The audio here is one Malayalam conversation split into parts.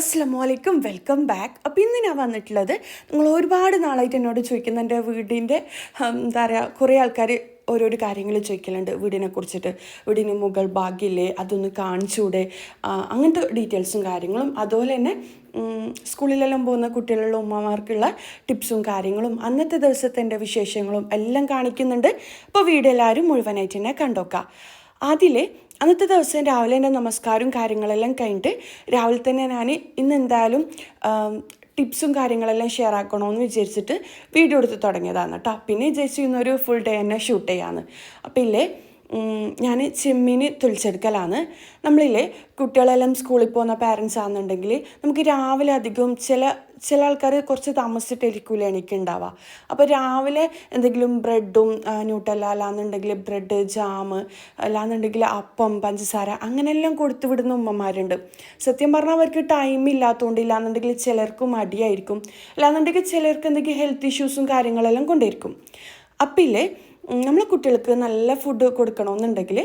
അസ്സാം വലൈക്കും വെൽക്കം ബാക്ക്. അപ്പോൾ ഇന്ന് ഞാൻ വന്നിട്ടുള്ളത് നിങ്ങൾ ഒരുപാട് നാളായിട്ട് എന്നോട് ചോദിക്കുന്ന. എന്റെ വീടിന്റെ എന്താ പറയുക കുറേ ആൾക്കാർ ഓരോരോ കാര്യങ്ങൾ ചോദിക്കലുണ്ട്. വീടിനെ കുറിച്ചിട്ട് വീടിന് മുഗൾ ഭാഗ്യമില്ലേ അതൊന്ന് കാണിച്ചൂടെ അങ്ങനത്തെ ഡീറ്റെയിൽസും കാര്യങ്ങളും. അതുപോലെ തന്നെ സ്കൂളിലെല്ലാം പോകുന്ന കുട്ടികളുള്ള ഉമ്മമാർക്കുള്ള ടിപ്സും കാര്യങ്ങളും അന്നത്തെ ദിവസത്തെ എന്റെ വിശേഷങ്ങളും എല്ലാം കാണിക്കുന്നുണ്ട്. അപ്പോൾ വീഡിയോ എല്ലാവരും മുഴുവനായിട്ട് തന്നെ കണ്ടോക്കാം. അതിൽ അന്നത്തെ ദിവസം രാവിലെ എന്റെ നമസ്കാരവും കാര്യങ്ങളെല്ലാം കഴിഞ്ഞിട്ട് രാവിലെ തന്നെ ഞാൻ ഇന്ന് എന്തായാലും ടിപ്സും കാര്യങ്ങളെല്ലാം ഷെയർ ആക്കണമെന്ന് വിചാരിച്ചിട്ട് വീഡിയോ എടുത്ത് തുടങ്ങിയതാണ് കേട്ടോ പിന്നെ വിചാരിച്ചു ഇന്നൊരു ഫുൾ ഡേ തന്നെ ഷൂട്ട് ചെയ്യാമെന്ന് അപ്പോൾ ഇല്ലേ ഞാൻ ചെമ്മീൻ തുളിച്ചെടുക്കലാണ് നമ്മളില്ലേ കുട്ടികളെല്ലാം സ്കൂളിൽ പോകുന്ന പാരൻസ് ആണെന്നുണ്ടെങ്കിൽ നമുക്ക് രാവിലെ അധികം ചില ചില ആൾക്കാർ കുറച്ച് താമസിച്ചിട്ടായിരിക്കില്ല എണീക്കുണ്ടാവുക അപ്പോൾ രാവിലെ എന്തെങ്കിലും ബ്രെഡും ന്യൂട്ടല്ല അല്ലാന്നുണ്ടെങ്കിൽ ബ്രെഡ് ജാം അല്ലാന്നുണ്ടെങ്കിൽ അപ്പം പഞ്ചസാര അങ്ങനെയെല്ലാം കൊടുത്തു വിടുന്ന ഉമ്മമാരുണ്ട്. സത്യം പറഞ്ഞാൽ അവർക്ക് ടൈം ഇല്ലാത്തതുകൊണ്ട് ഇല്ലാന്നുണ്ടെങ്കിൽ ചിലർക്ക് മടിയായിരിക്കും. അല്ലാന്നുണ്ടെങ്കിൽ ചിലർക്ക് എന്തെങ്കിലും ഹെൽത്ത് ഇഷ്യൂസും കാര്യങ്ങളെല്ലാം കൊണ്ടിരിക്കും അപ്പില്ലേ നമ്മൾ കുട്ടികൾക്ക് നല്ല ഫുഡ് കൊടുക്കണമെന്നുണ്ടെങ്കിൽ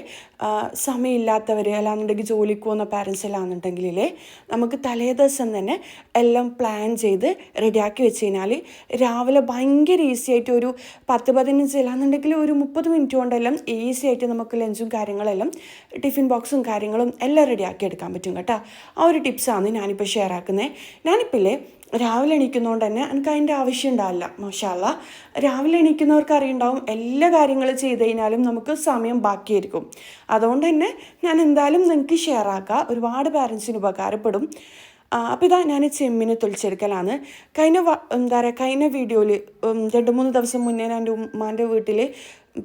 സമയമില്ലാത്തവർ അല്ലാന്നുണ്ടെങ്കിൽ ജോലിക്ക് പോകുന്ന പാരൻസ് അല്ലാന്നുണ്ടെങ്കിൽ നമുക്ക് തലേ ദിവസം തന്നെ എല്ലാം പ്ലാൻ ചെയ്ത് റെഡിയാക്കി വെച്ച് കഴിഞ്ഞാൽ രാവിലെ ഭയങ്കര ഈസി ആയിട്ട് ഒരു പത്ത് പതിനഞ്ച് അല്ലാന്നുണ്ടെങ്കിൽ ഒരു മുപ്പത് മിനിറ്റ് കൊണ്ടെല്ലാം ഈസി ആയിട്ട് നമുക്ക് ലഞ്ചും കാര്യങ്ങളെല്ലാം ടിഫിൻ ബോക്സും കാര്യങ്ങളും എല്ലാം റെഡിയാക്കി എടുക്കാൻ പറ്റും കേട്ടോ. ആ ഒരു ടിപ്സാണ് ഞാനിപ്പോൾ ഷെയർ ആക്കുന്നത് ഞാനിപ്പോൾ രാവിലെ എണീക്കുന്നതുകൊണ്ട് തന്നെ എനിക്ക് അതിന്റെ ആവശ്യം ഉണ്ടാവില്ല മഷാല്ല രാവിലെ എണീക്കുന്നവർക്ക് അറിയുണ്ടാവും എല്ലാ കാര്യങ്ങളും ചെയ്ത് കഴിഞ്ഞാലും നമുക്ക് സമയം ബാക്കിയായിരിക്കും. അതുകൊണ്ട് തന്നെ ഞാൻ എന്തായാലും നിങ്ങൾക്ക് ഷെയർ ആക്കാം. ഒരുപാട് പാരൻസിന് ഉപകാരപ്പെടും. അപ്പോൾ ഇതാ ഞാൻ ചെമ്മിനെ തൊളിച്ചെടുക്കലാണ് കഴിഞ്ഞ എന്താ പറയുക കഴിഞ്ഞ വീഡിയോയിൽ രണ്ട് മൂന്ന് ദിവസം മുന്നേ ഞാൻ എന്റെ ഉമ്മാന്റെ വീട്ടിൽ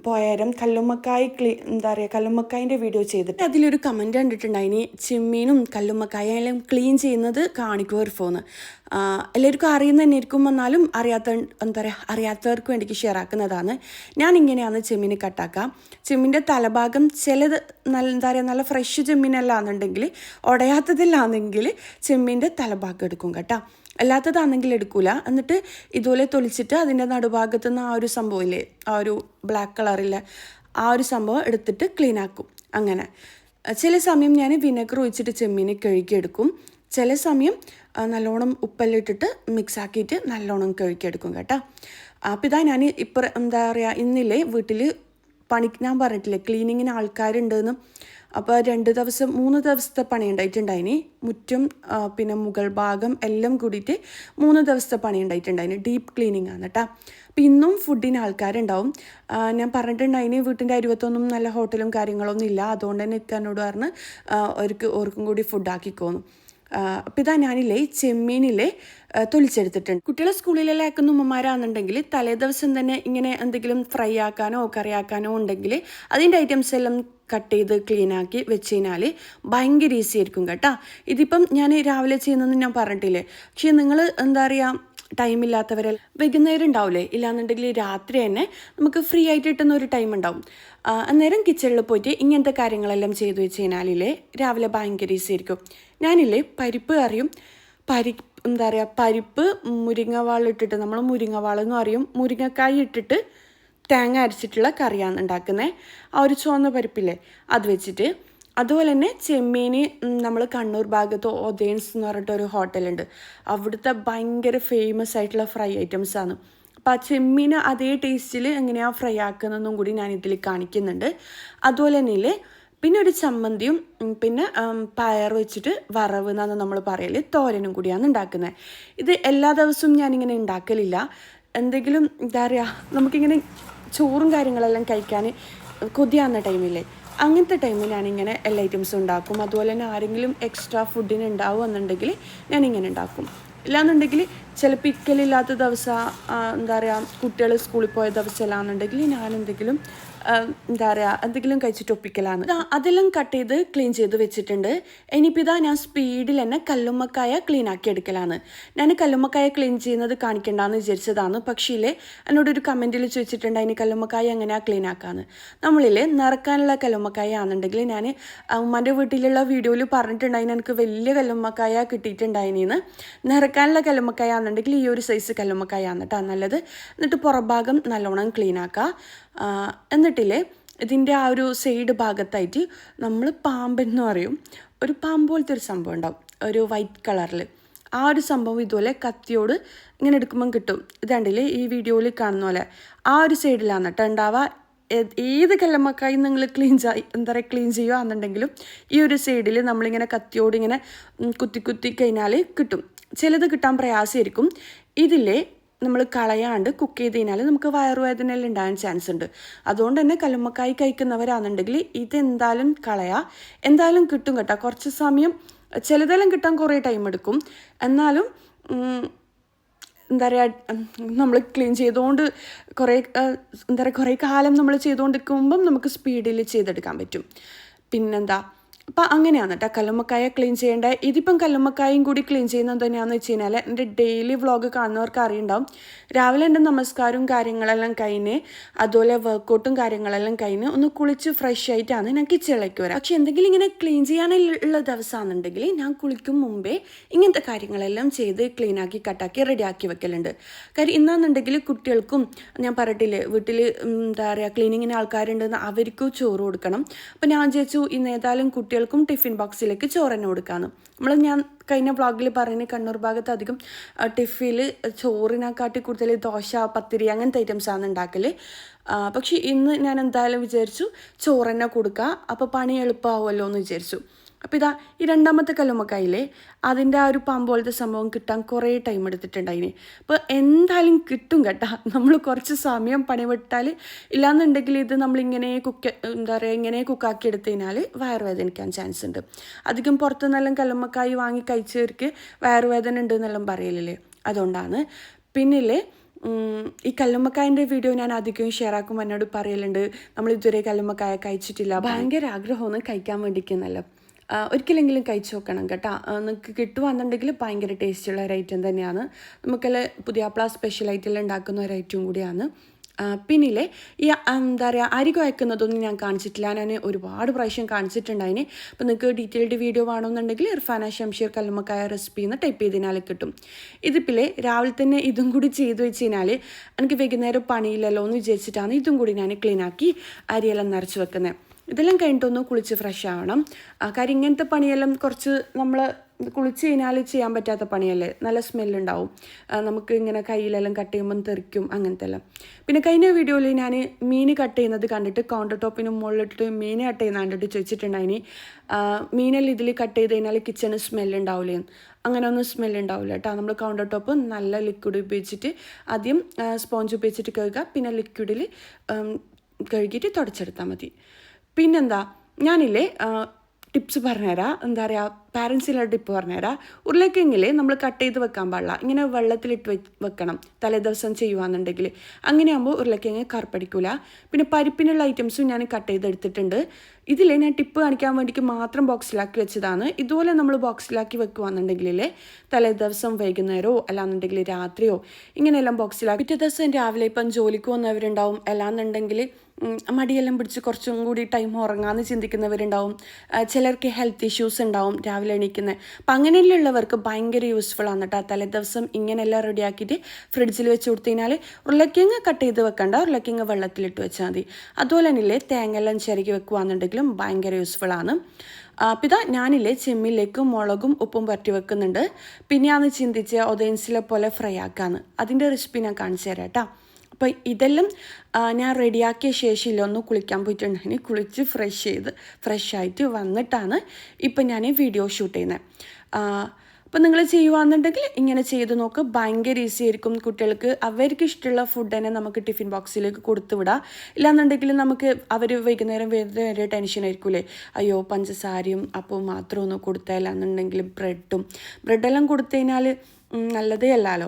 പോയാലും കല്ലുമ്മക്കായ് ക്ലീ എന്താ പറയുക കല്ലുമ്മക്കായിന്റെ വീഡിയോ ചെയ്തിട്ട്. അതിലൊരു കമന്റ് കണ്ടിട്ടുണ്ടായിനി ചിമ്മീനും കല്ലുമ്മക്കായും ക്ലീൻ ചെയ്യുന്നത് കാണിക്കുക ഒരു ഫോന്ന് എല്ലാവർക്കും അറിയുന്ന തന്നെ ഇരിക്കും എന്നാലും അറിയാത്ത എന്താ പറയുക അറിയാത്തവർക്ക് വേണ്ടിക്ക് ഷെയർ ആക്കുന്നതാണ്. ഞാൻ ഇങ്ങനെയാണ് ചെമ്മീനെ കട്ടാക്കുക ചെമ്മീന്റെ തലഭാഗം ചിലത് നല്ല എന്താ പറയുക നല്ല ഫ്രഷ് ചെമ്മീനല്ലാന്നുണ്ടെങ്കിൽ ഉടയാത്തതിലാണെങ്കിൽ ചെമ്മീന്റെ തലഭാഗം എടുക്കും കേട്ടോ. അല്ലാത്തതാണെങ്കിൽ എടുക്കൂല. എന്നിട്ട് ഇതുപോലെ തൊലിച്ചിട്ട് അതിന്റെ നടുഭാഗത്തു നിന്ന് ആ ഒരു സംഭവമില്ലേ ആ ഒരു ബ്ലാക്ക് കളറിലെ ആ ഒരു സംഭവം എടുത്തിട്ട് ക്ലീൻ ആക്കും. അങ്ങനെ. ചില സമയം ഞാൻ വിനെഗർ ഒഴിച്ചിട്ട് ചെമ്മീനെ കഴുകിയെടുക്കും. ചില സമയം നല്ലോണം ഉപ്പെല്ലാം ഇട്ടിട്ട് മിക്സ് ആക്കിയിട്ട് നല്ലോണം കഴുകിയെടുക്കും കേട്ടോ. അപ്പോൾ ഇതാ ഞാൻ ഇപ്പം എന്താ പറയുക ഇന്നില്ലേ വീട്ടിൽ പണി ഞാൻ പറഞ്ഞിട്ടില്ലേ ക്ലീനിങ്ങിന് ആൾക്കാരുണ്ടെന്ന് അപ്പോൾ രണ്ട് ദിവസം മൂന്ന് ദിവസത്തെ പണി ഉണ്ടായിട്ടുണ്ടായിനി. മുറ്റും പിന്നെ മുകൾ ഭാഗം എല്ലാം കൂടിയിട്ട് മൂന്ന് ദിവസത്തെ പണി ഉണ്ടായിട്ടുണ്ടായിന്. ഡീപ്പ് ക്ലീനിങ് ആണ് കേട്ടോ അപ്പോൾ ഇന്നും ഫുഡിന് ആൾക്കാരുണ്ടാവും. ഞാൻ പറഞ്ഞിട്ടുണ്ടായിന് വീട്ടിന്റെ അരുവത്തൊന്നും നല്ല ഹോട്ടലും കാര്യങ്ങളൊന്നും ഇല്ല. അതുകൊണ്ട് തന്നെ ഇക്കാനോട് പറഞ്ഞ് അവർക്ക് ഓർക്കും കൂടി ഫുഡ് ആക്കിക്കോന്നു. അപ്പം ഇതാ ഞാനില്ലേ ഈ ചെമ്മീനിലെ തൊലിച്ചെടുത്തിട്ടുണ്ട്. കുട്ടികളെ സ്കൂളിലെല്ലാം അയക്കുന്ന ഉമ്മമാരാണെന്നുണ്ടെങ്കിൽ തലേ ദിവസം തന്നെ ഇങ്ങനെ എന്തെങ്കിലും ഫ്രൈ ആക്കാനോ കറി ആക്കാനോ ഉണ്ടെങ്കിൽ അതിന്റെ ഐറ്റംസ് എല്ലാം കട്ട് ചെയ്ത് ക്ലീൻ ആക്കി വെച്ച് കഴിഞ്ഞാൽ ഭയങ്കര ഈസി ആയിരിക്കും കേട്ടോ. ഇതിപ്പം ഞാൻ രാവിലെ ചെയ്യുന്നതെന്ന് ഞാൻ പറഞ്ഞിട്ടില്ലേ? പക്ഷേ നിങ്ങൾ എന്താ പറയുക ടൈം ഇല്ലാത്തവരെ വൈകുന്നേരം ഉണ്ടാവില്ലേ ഇല്ലാന്നുണ്ടെങ്കിൽ രാത്രി തന്നെ നമുക്ക് ഫ്രീ ആയിട്ട് കിട്ടുന്ന ഒരു ടൈം ഉണ്ടാവും. അന്നേരം കിച്ചണിൽ പോയിട്ട് ഇങ്ങനത്തെ കാര്യങ്ങളെല്ലാം ചെയ്തു വെച്ച് കഴിഞ്ഞാലില്ലേ രാവിലെ ഭയങ്കര ഈസി ആയിരിക്കും. ഞാനില്ലേ പരിപ്പ് കറിയും പരി എന്താ പറയുക പരിപ്പ് മുരിങ്ങവാൾ ഇട്ടിട്ട് നമ്മൾ മുരിങ്ങവാൾ എന്ന് പറയും മുരിങ്ങക്കായ് ഇട്ടിട്ട് തേങ്ങ അരച്ചിട്ടുള്ള കറിയാണ് ഉണ്ടാക്കുന്നത് ആ ഒരു ചുവന്ന പരിപ്പില്ലേ അത് വെച്ചിട്ട് അതുപോലെ തന്നെ ചെമ്മീൻ നമ്മൾ കണ്ണൂർ ഭാഗത്ത് ഒതേൻസ് എന്ന് പറഞ്ഞിട്ട് ഒരു ഹോട്ടലുണ്ട് അവിടുത്തെ ഭയങ്കര ഫേമസ് ആയിട്ടുള്ള ഫ്രൈ ഐറ്റംസ് ആണ്. അപ്പോൾ ആ ചെമ്മീൻ അതേ ടേസ്റ്റിൽ എങ്ങനെയാണ് ഫ്രൈ ആക്കുന്നതെന്നും കൂടി ഞാൻ ഇതിൽ കാണിക്കുന്നുണ്ട്. അതുപോലെ തന്നെ പിന്നെ ഒരു ചമ്മന്തിയും പിന്നെ പയർ വെച്ചിട്ട് വറവ് എന്നാണ് നമ്മൾ പറയൽ തോരനും കൂടിയാണ് ഉണ്ടാക്കുന്നത് ഇത് എല്ലാ ദിവസവും ഞാനിങ്ങനെ ഉണ്ടാക്കലില്ല. എന്തെങ്കിലും എന്താ പറയുക നമുക്കിങ്ങനെ ചോറും കാര്യങ്ങളെല്ലാം കഴിക്കാൻ കൊതിയാവുന്ന ടൈമില്ലേ അങ്ങനത്തെ ടൈമിൽ ഞാൻ ഇങ്ങനെ എല്ലാ ഐറ്റംസും ഉണ്ടാക്കും. അതുപോലെ തന്നെ ആരെങ്കിലും എക്സ്ട്രാ ഫുഡിന് ഞാൻ ഇങ്ങനെ ഉണ്ടാക്കും. ഇല്ലാന്നുണ്ടെങ്കിൽ ചിലപ്പോൾ ഇക്കലില്ലാത്ത ദിവസം എന്താ പറയുക കുട്ടികൾ സ്കൂളിൽ പോയ ദിവസം ഇല്ലാന്നുണ്ടെങ്കിൽ ഞാൻ എന്തെങ്കിലും എന്താ പറയുക എന്തെങ്കിലും കഴിച്ചിട്ട് ഒപ്പിക്കലാണ് അതെല്ലാം കട്ട് ചെയ്ത് ക്ലീൻ ചെയ്ത് വെച്ചിട്ടുണ്ട്. ഇനിയിപ്പോൾ ഇതാ ഞാൻ സ്പീഡിൽ തന്നെ കല്ലുമ്മക്കായ ക്ലീൻ ആക്കി എടുക്കലാണ്. ഞാൻ കല്ലുമ്മക്കായ ക്ലീൻ ചെയ്യുന്നത് കാണിക്കണ്ടെന്ന് വിചാരിച്ചതാണ്. പക്ഷേ എന്നോടൊരു കമന്റിൽ ചോദിച്ചിട്ടുണ്ട് അതിന് കല്ലുമ്മക്കായ എങ്ങനെയാണ് ക്ലീൻ ആക്കാന്ന്? നമ്മളിൽ നിറക്കാനുള്ള കല്ലുമ്മക്കായ ആണെന്നുണ്ടെങ്കിൽ ഞാൻ ഉമ്മാന്റെ വീട്ടിലുള്ള വീഡിയോയിൽ പറഞ്ഞിട്ടുണ്ടായിന് എനിക്ക് വലിയ കല്ലുമ്മക്കായ കിട്ടിയിട്ടുണ്ടായിന് നിറക്കാനുള്ള കല്ലുമ്മക്കായ ആണെന്നുണ്ടെങ്കിൽ ഈ ഒരു സൈസ് കല്ലുമ്മക്കായ ആണ് കേട്ടോ നല്ലത്. എന്നിട്ട് പുറഭാഗം നല്ലോണം ക്ലീൻ ആക്കുക എന്നിട്ടില്ലേ ഇതിന്റെ ആ ഒരു സൈഡ് ഭാഗത്തായിട്ട് നമ്മൾ പാമ്പെന്ന് പറയും. ഒരു പാമ്പ് പോലത്തെ ഒരു സംഭവം ഉണ്ടാവും. ഒരു വൈറ്റ് കളറിൽ ആ ഒരു സംഭവം ഇതുപോലെ കത്തിയോട് ഇങ്ങനെ എടുക്കുമ്പം കിട്ടും. ഇതാണ്ടില്ലേ ഈ വീഡിയോയിൽ കാണുന്ന പോലെ. ആ ഒരു സൈഡിലാണ് കേട്ടോ ഏത് കല്ലമ്മക്കായി നിങ്ങൾ ക്ലീൻ ചെയ് എന്താ പറയുക ക്ലീൻ ചെയ്യുകയാണെന്നുണ്ടെങ്കിലും ഈ ഒരു സൈഡിൽ നമ്മളിങ്ങനെ കത്തിയോട് ഇങ്ങനെ കുത്തി കുത്തി കഴിഞ്ഞാൽ കിട്ടും. ചിലത് കിട്ടാൻ പ്രയാസമായിരിക്കും. ഇതിലെ നമ്മൾ കളയാണ്ട് കുക്ക് ചെയ്ത് കഴിഞ്ഞാൽ നമുക്ക് വയറുവേദനയെല്ലാം ഉണ്ടാകാൻ ചാൻസ് ഉണ്ട്. അതുകൊണ്ട് തന്നെ കല്ലുമ്മക്കായി കഴിക്കുന്നവരാണെന്നുണ്ടെങ്കിൽ ഇതെന്തായാലും കളയാ. എന്തായാലും കിട്ടും കേട്ടോ. കുറച്ച് സമയം ചിലതെല്ലാം കിട്ടാൻ കുറേ ടൈം എടുക്കും. എന്നാലും എന്താ പറയുക നമ്മൾ ക്ലീൻ ചെയ്തുകൊണ്ട് കുറേ എന്താ പറയുക കുറേ കാലം നമ്മൾ ചെയ്തുകൊണ്ടിരിക്കുമ്പം നമുക്ക് സ്പീഡിൽ ചെയ്തെടുക്കാൻ പറ്റും. പിന്നെന്താ അപ്പം അങ്ങനെയാണ് കേട്ടോ കല്ലുമ്മക്കായ ക്ലീൻ ചെയ്യേണ്ട. ഇതിപ്പം കല്ലുമ്മക്കായും കൂടി ക്ലീൻ ചെയ്യുന്നത് തന്നെയാണെന്ന് വെച്ച് കഴിഞ്ഞാൽ എന്റെ ഡെയിലി വ്ളോഗ് കാണുന്നവർക്ക് അറിയുണ്ടാവും. രാവിലെ എന്റെ നമസ്കാരവും കാര്യങ്ങളെല്ലാം കഴിഞ്ഞ് അതുപോലെ വർക്കൗട്ടും കാര്യങ്ങളെല്ലാം കഴിഞ്ഞ് ഒന്ന് കുളിച്ച് ഫ്രഷ് ആയിട്ടാണ് ഞാൻ കിച്ചണിലേക്ക് വരാം. പക്ഷെ എന്തെങ്കിലും ഇങ്ങനെ ക്ലീൻ ചെയ്യാനുള്ള ദിവസമാണെന്നുണ്ടെങ്കിൽ ഞാൻ കുളിക്കും മുമ്പേ ഇങ്ങനത്തെ കാര്യങ്ങളെല്ലാം ചെയ്ത് ക്ലീനാക്കി കട്ടാക്കി റെഡിയാക്കി വെക്കലുണ്ട്. കാര്യം ഇന്നാണെന്നുണ്ടെങ്കിൽ കുട്ടികൾക്കും ഞാൻ പറയട്ടില്ലേ വീട്ടിൽ എന്താ പറയുക ക്ലീനിങ്ങിന് ആൾക്കാരുണ്ടെന്ന് അവർക്കും ചോറ് കൊടുക്കണം. അപ്പം ഞാൻ വിചാരിച്ചു ഇന്ന് ഏതായാലും കുട്ടികൾക്കും ടിഫിൻ ബോക്സിലേക്ക് ചോറ് തന്നെ കൊടുക്കാമെന്ന് നമ്മൾ ഞാൻ കഴിഞ്ഞ വ്ളോഗിൽ പറയുന്നത് കണ്ണൂർ ഭാഗത്ത് അധികം ടിഫിൽ ചോറിനെക്കാട്ടി കൂടുതൽ ദോശ പത്തിരി അങ്ങനത്തെ ഐറ്റംസാണ് ഉണ്ടാക്കൽ പക്ഷേ ഇന്ന് ഞാൻ എന്തായാലും വിചാരിച്ചു ചോറ് തന്നെ കൊടുക്കുക അപ്പോൾ പണി എളുപ്പമാവുമല്ലോ എന്ന് വിചാരിച്ചു. അപ്പോൾ ഇതാ ഈ രണ്ടാമത്തെ കല്ലുമ്മക്കായില്ലേ? അതിന്റെ ആ ഒരു പാമ്പ് പോലത്തെ സംഭവം കിട്ടാൻ കുറേ ടൈം എടുത്തിട്ടുണ്ടായിന്. അപ്പോൾ എന്തായാലും കിട്ടും കേട്ടാ. നമ്മൾ കുറച്ച് സമയം പണിവിട്ടാൽ ഇല്ലാന്നുണ്ടെങ്കിൽ ഇത് നമ്മളിങ്ങനെ കുക്ക് എന്താ പറയുക ഇങ്ങനെ കുക്കാക്കി എടുത്തു കഴിഞ്ഞാൽ വയറുവേദനിക്കാൻ ചാൻസ് ഉണ്ട്. അധികം പുറത്തുനിന്നെല്ലാം കല്ലുമ്മക്കായി വാങ്ങി കഴിച്ചവർക്ക് വയറുവേദന ഉണ്ട് എന്നെല്ലാം പറയലില്ലേ? അതുകൊണ്ടാണ്. പിന്നില്ലേ ഈ കല്ലുമ്മക്കായന്റെ വീഡിയോ ഞാൻ അധികവും ഷെയർ ആക്കും എന്നോട് പറയലുണ്ട് നമ്മൾ ഇതുവരെ കല്ലുമ്മക്കായ കഴിച്ചിട്ടില്ല ഭയങ്കര ആഗ്രഹമൊന്നും കഴിക്കാൻ വേണ്ടിക്കുന്നല്ലോ ഒരിക്കലെങ്കിലും കഴിച്ചു നോക്കണം കേട്ടോ. നിങ്ങൾക്ക് കിട്ടുവാന്നുണ്ടെങ്കിൽ ഭയങ്കര ടേസ്റ്റുള്ള ഒരു ഐറ്റം തന്നെയാണ്. നമുക്കെല്ലാം പുതിയാപ്ല സ്പെഷ്യലായിട്ടെല്ലാം ഉണ്ടാക്കുന്ന ഒരു ഐറ്റം കൂടിയാണ്. പിന്നില്ലേ പിന്നിലെ ഈ എന്താ പറയുക അരി കുഴക്കുന്നതൊന്നും ഞാൻ കാണിച്ചിട്ടില്ല. ഞാൻ ഒരുപാട് പ്രാവശ്യം കാണിച്ചിട്ടുണ്ടായിന് അപ്പോൾ നിങ്ങൾക്ക് ഡീറ്റെയിൽഡ് വീഡിയോ വേണമെന്നുണ്ടെങ്കിൽ ഇർഫാന ഷംഷീർ കല്ലുമ്മക്കായ റെസിപ്പി എന്ന് ടൈപ്പ് ചെയ്തതിനാൽ കിട്ടും. ഇതിപ്പിലെ രാവിലെ തന്നെ ഇതും കൂടി ചെയ്ത് വെച്ച് കഴിഞ്ഞാൽ എനിക്ക് വൈകുന്നേരം പണിയില്ലല്ലോ എന്ന് വിചാരിച്ചിട്ടാണ് ഇതും കൂടി ഞാൻ ക്ലീനാക്കി അരിയെല്ലാം നിറച്ച് വെക്കുന്നത് ഇതെല്ലാം കഴിഞ്ഞിട്ടൊന്ന് കുളിച്ച് ഫ്രഷ് ആവണം. കാര്യം ഇങ്ങനത്തെ പണിയെല്ലാം കുറച്ച് നമ്മൾ കുളിച്ച് കഴിഞ്ഞാൽ ചെയ്യാൻ പറ്റാത്ത പണിയല്ലേ? നല്ല സ്മെല്ലുണ്ടാവും നമുക്ക് ഇങ്ങനെ കയ്യിലെല്ലാം കട്ട് ചെയ്യുമ്പം തെറിക്കും അങ്ങനത്തെ എല്ലാം പിന്നെ കഴിഞ്ഞ വീഡിയോയിൽ ഞാൻ മീൻ കട്ട് ചെയ്യുന്നത് കണ്ടിട്ട് കൗണ്ടർ ടോപ്പിന് മുകളിലിട്ട് മീൻ കട്ട് ചെയ്യുന്ന കണ്ടിട്ട് ചോദിച്ചിട്ടുണ്ടായിനി മീനെല്ലാം ഇതിൽ കട്ട് ചെയ്ത് കഴിഞ്ഞാൽ കിച്ചണ് സ്മെല്ലുണ്ടാവില്ലേ അങ്ങനെ ഒന്നും സ്മെല്ല് ഉണ്ടാവില്ല കേട്ടോ നമ്മൾ കൗണ്ടർ ടോപ്പ് നല്ല ലിക്വിഡ് ഉപയോഗിച്ചിട്ട് ആദ്യം സ്പോഞ്ച് ഉപയോഗിച്ചിട്ട് കഴുകുക പിന്നെ ലിക്വിഡിൽ കഴുകിയിട്ട് തുടച്ചെടുത്താൽ മതി. പിന്നെന്താ? ഞാനില്ലേ ടിപ്സ് പറഞ്ഞുതരാം. എന്താ പറയുക പാരൻസിലുള്ള ടിപ്പ് പറഞ്ഞുതരാം. ഉരുളക്കിഴങ്ങിൽ നമ്മൾ കട്ട് ചെയ്ത് വെക്കാൻ പാടില്ല. ഇങ്ങനെ വെള്ളത്തിലിട്ട് വെ വെക്കണം. തലേദിവസം ചെയ്യുവാന്നുണ്ടെങ്കിൽ അങ്ങനെയാകുമ്പോൾ ഉരുളക്കിഴങ്ങ് കറുപ്പടിക്കില്ല പിന്നെ പരിപ്പിനുള്ള ഐറ്റംസും ഞാൻ കട്ട് ചെയ്തെടുത്തിട്ടുണ്ട്. ഇതിൽ ഞാൻ ടിപ്പ് കാണിക്കാൻ വേണ്ടിക്ക് മാത്രം ബോക്സിലാക്കി വെച്ചതാണ്. ഇതുപോലെ നമ്മൾ ബോക്സിലാക്കി വെക്കുകയാണെന്നുണ്ടെങ്കിൽ തലേ ദിവസം വൈകുന്നേരമോ അല്ലാന്നുണ്ടെങ്കിൽ രാത്രിയോ ഇങ്ങനെയെല്ലാം ബോക്സിലാക്കി പിറ്റേ ദിവസം രാവിലെ ഇപ്പം ജോലിക്ക് വന്നവരുണ്ടാവും അല്ലാന്നുണ്ടെങ്കിൽ മടിയെല്ലാം പിടിച്ച് കുറച്ചും കൂടി ടൈം ഉറങ്ങാമെന്ന് ചിന്തിക്കുന്നവരുണ്ടാവും. ചിലർക്ക് ഹെൽത്ത് ഇഷ്യൂസ് ഉണ്ടാവും. എണീക്കുന്നത് അപ്പം അങ്ങനെയുള്ളവർക്ക് ഭയങ്കര യൂസ്ഫുൾ ആണ് കേട്ടോ തലേ ദിവസം ഇങ്ങനെയെല്ലാം റെഡിയാക്കിയിട്ട് ഫ്രിഡ്ജിൽ വെച്ച് കൊടുത്തു കഴിഞ്ഞാൽ ഉരുളക്കിഴങ്ങ് കട്ട് ചെയ്ത് വെക്കണ്ട. ഉരുളക്കിഴങ്ങ് വെള്ളത്തിലിട്ട് വെച്ചാൽ മതി. അതുപോലെ തന്നെ തേങ്ങ എല്ലാം ചിരകി വെക്കുകയാണെന്നുണ്ടെങ്കിലും ഭയങ്കര യൂസ്ഫുൾ ആണ്. അപ്പം ഇതാ ഞാനില്ലേ ചെമ്മിലേക്ക് മുളകും ഉപ്പും പറ്റി വെക്കുന്നുണ്ട്. പിന്നെയാന്ന് ചിന്തിച്ച് ഒതേൻസിലെ പോലെ ഫ്രൈ ആക്കാന്ന്. അതിന്റെ റെസിപ്പി ഞാൻ കാണിച്ചു തരാം കേട്ടോ അപ്പോൾ ഇതെല്ലാം ഞാൻ റെഡിയാക്കിയ ശേഷം ഒന്ന് കുളിക്കാൻ പോയിട്ടുണ്ടെങ്കിൽ കുളിച്ച് ഫ്രഷ് ചെയ്ത് ഫ്രഷ് ആയിട്ട് വന്നിട്ടാണ് ഇപ്പം ഞാൻ വീഡിയോ ഷൂട്ട് ചെയ്യുന്നത് അപ്പം നിങ്ങൾ ചെയ്യുവാന്നുണ്ടെങ്കിൽ ഇങ്ങനെ ചെയ്ത് നോക്ക്. ഭയങ്കര ഈസി ആയിരിക്കും കുട്ടികൾക്ക്. അവർക്ക് ഇഷ്ടമുള്ള ഫുഡ് തന്നെ നമുക്ക് ടിഫിൻ ബോക്സിലേക്ക് കൊടുത്തു വിടാം. ഇല്ലാന്നുണ്ടെങ്കിൽ നമുക്ക് അവർ വൈകുന്നേരം വേറെ ടെൻഷൻ ആയിരിക്കൂലേ. അയ്യോ പഞ്ചസാരയും അപ്പോൾ മാത്രം ഒന്ന് കൊടുത്താൽ എന്നുണ്ടെങ്കിൽ ബ്രെഡും ബ്രെഡെല്ലാം കൊടുത്തു കഴിഞ്ഞാൽ നല്ലതേ അല്ലല്ലോ.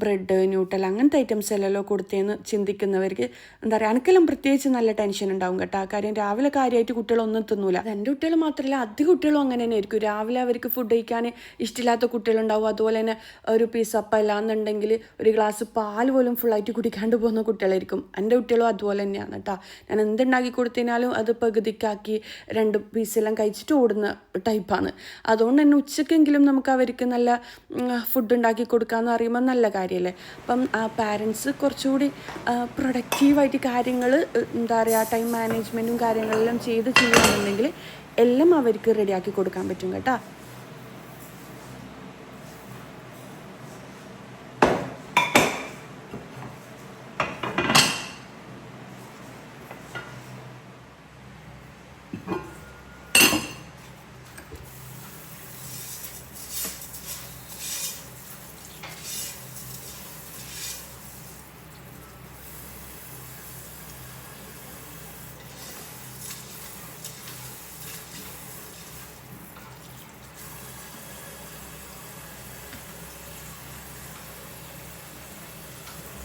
ബ്രെഡ് ന്യൂട്ടൽ അങ്ങനത്തെ ഐറ്റംസ് അല്ലല്ലോ കൊടുത്തേന്ന് ചിന്തിക്കുന്നവർക്ക് എന്താ പറയുക എനിക്കെല്ലാം പ്രത്യേകിച്ച് നല്ല ടെൻഷൻ ഉണ്ടാവും കേട്ടോ. കാര്യം രാവിലെ കാര്യമായിട്ട് കുട്ടികളൊന്നും തിന്നൂല. രണ്ട് കുട്ടികൾ മാത്രമല്ല അധിക കുട്ടികളും അങ്ങനെ തന്നെ ആയിരിക്കും. രാവിലെ അവർക്ക് ഫുഡ് കഴിക്കാൻ ഇഷ്ടമില്ലാത്ത കുട്ടികളുണ്ടാവും. അതുപോലെ തന്നെ ഒരു പീസ് അപ്പം ഇല്ലാന്നുണ്ടെങ്കിൽ ഒരു ഗ്ലാസ് പാൽ പോലും ഫുള്ളായിട്ട് കുടിക്കാണ്ട് പോകുന്ന കുട്ടികളായിരിക്കും. എന്റെ കുട്ടികളും അതുപോലെ തന്നെയാണ് കേട്ടോ. ഞാൻ എന്തുണ്ടാക്കി കൊടുത്തതിനാലും അത് പകുതിക്കാക്കി രണ്ട് പീസെല്ലാം കഴിച്ചിട്ട് ഓടുന്ന ടൈപ്പാണ് അതുകൊണ്ട് തന്നെ ഉച്ചക്കെങ്കിലും നമുക്ക് അവർക്ക് നല്ല ഫുഡ് ഉണ്ടാക്കി കൊടുക്കുക കൊടുക്കാമെന്ന് പറയുമ്പോൾ നല്ല കാര്യമല്ലേ അപ്പം പാരൻസ് കുറച്ചുകൂടി പ്രൊഡക്റ്റീവായിട്ട് കാര്യങ്ങൾ എന്താ പറയുക ടൈം മാനേജ്മെന്റും കാര്യങ്ങളെല്ലാം ചെയ്ത് ചെയ്യുകയാണെന്നുണ്ടെങ്കിൽ എല്ലാം അവർക്ക് റെഡിയാക്കി കൊടുക്കാൻ പറ്റും കേട്ടോ.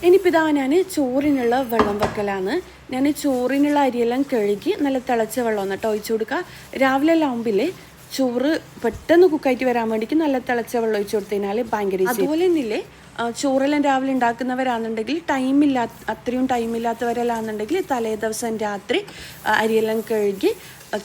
ഇനിയിപ്പോൾ ഇതാ ഞാൻ ചോറിനുള്ള വെള്ളം വെക്കലാണ്. ഞാൻ ചോറിനുള്ള അരിയെല്ലാം കഴുകി നല്ല തിളച്ച വെള്ളം എന്നിട്ട് ഒഴിച്ചു കൊടുക്കുക രാവിലെ ലാമ്പിൽ ചോറ് പെട്ടെന്ന് കുക്കായിട്ട് വരാൻ വേണ്ടിക്ക് നല്ല തിളച്ച വെള്ളം ഒഴിച്ചു കൊടുത്തതിനാൽ ഭയങ്കര അതുപോലെ തന്നെയില്ലേ ചോറെല്ലാം രാവിലെ ഉണ്ടാക്കുന്നവരാണെന്നുണ്ടെങ്കിൽ ടൈമില്ലാ അത്രയും ടൈമില്ലാത്തവരെല്ലാം ആണെന്നുണ്ടെങ്കിൽ തലേ ദിവസം രാത്രി അരിയെല്ലാം കഴുകി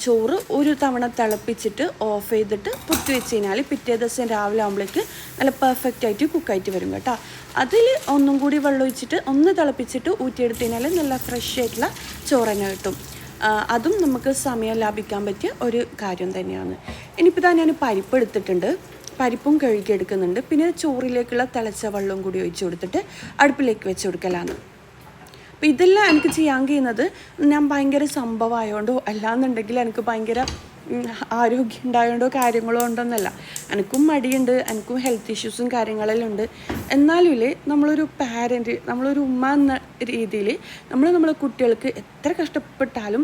ചോറ് ഒരു തവണ തിളപ്പിച്ചിട്ട് ഓഫ് ചെയ്തിട്ട് പുത്തി വെച്ച് കഴിഞ്ഞാൽ പിറ്റേ ദിവസം രാവിലെ ആകുമ്പോഴേക്ക് നല്ല പെർഫെക്റ്റ് ആയിട്ട് കുക്കായിട്ട് വരും കേട്ടോ. അതിൽ ഒന്നും കൂടി വെള്ളം ഒഴിച്ചിട്ട് ഒന്ന് തിളപ്പിച്ചിട്ട് ഊറ്റിയെടുത്ത് കഴിഞ്ഞാൽ നല്ല ഫ്രഷ് ആയിട്ടുള്ള ചോറ് തന്നെ കിട്ടും. അതും നമുക്ക് സമയം ലാഭിക്കാൻ പറ്റിയ ഒരു കാര്യം തന്നെയാണ്. ഇനിയിപ്പോൾ ഇതാ ഞാൻ പരിപ്പ് എടുത്തിട്ടുണ്ട്. പരിപ്പും കഴുകിയെടുക്കുന്നുണ്ട്. പിന്നെ ചോറിലേക്കുള്ള തിളച്ച വെള്ളവും കൂടി ഒഴിച്ചു കൊടുത്തിട്ട് അടുപ്പിലേക്ക് വെച്ച് കൊടുക്കലാണ്. അപ്പോൾ ഇതെല്ലാം എനിക്ക് ചെയ്യാൻ കഴിയുന്നത് ഞാൻ ഭയങ്കര സംഭവമായതുകൊണ്ടോ അല്ലാന്നുണ്ടെങ്കിൽ എനിക്ക് ഭയങ്കര ആരോഗ്യം ഉണ്ടായതുകൊണ്ടോ കാര്യങ്ങളോ ഉണ്ടോന്നല്ല. എനിക്കും മടിയുണ്ട് എനിക്കും ഹെൽത്ത് ഇഷ്യൂസും കാര്യങ്ങളെല്ലാം ഉണ്ട്. എന്നാലും നമ്മളൊരു പാരന്റ് നമ്മളൊരു ഉമ്മ എന്ന രീതിയിൽ നമ്മൾ നമ്മളെ കുട്ടികൾക്ക് എത്ര കഷ്ടപ്പെട്ടാലും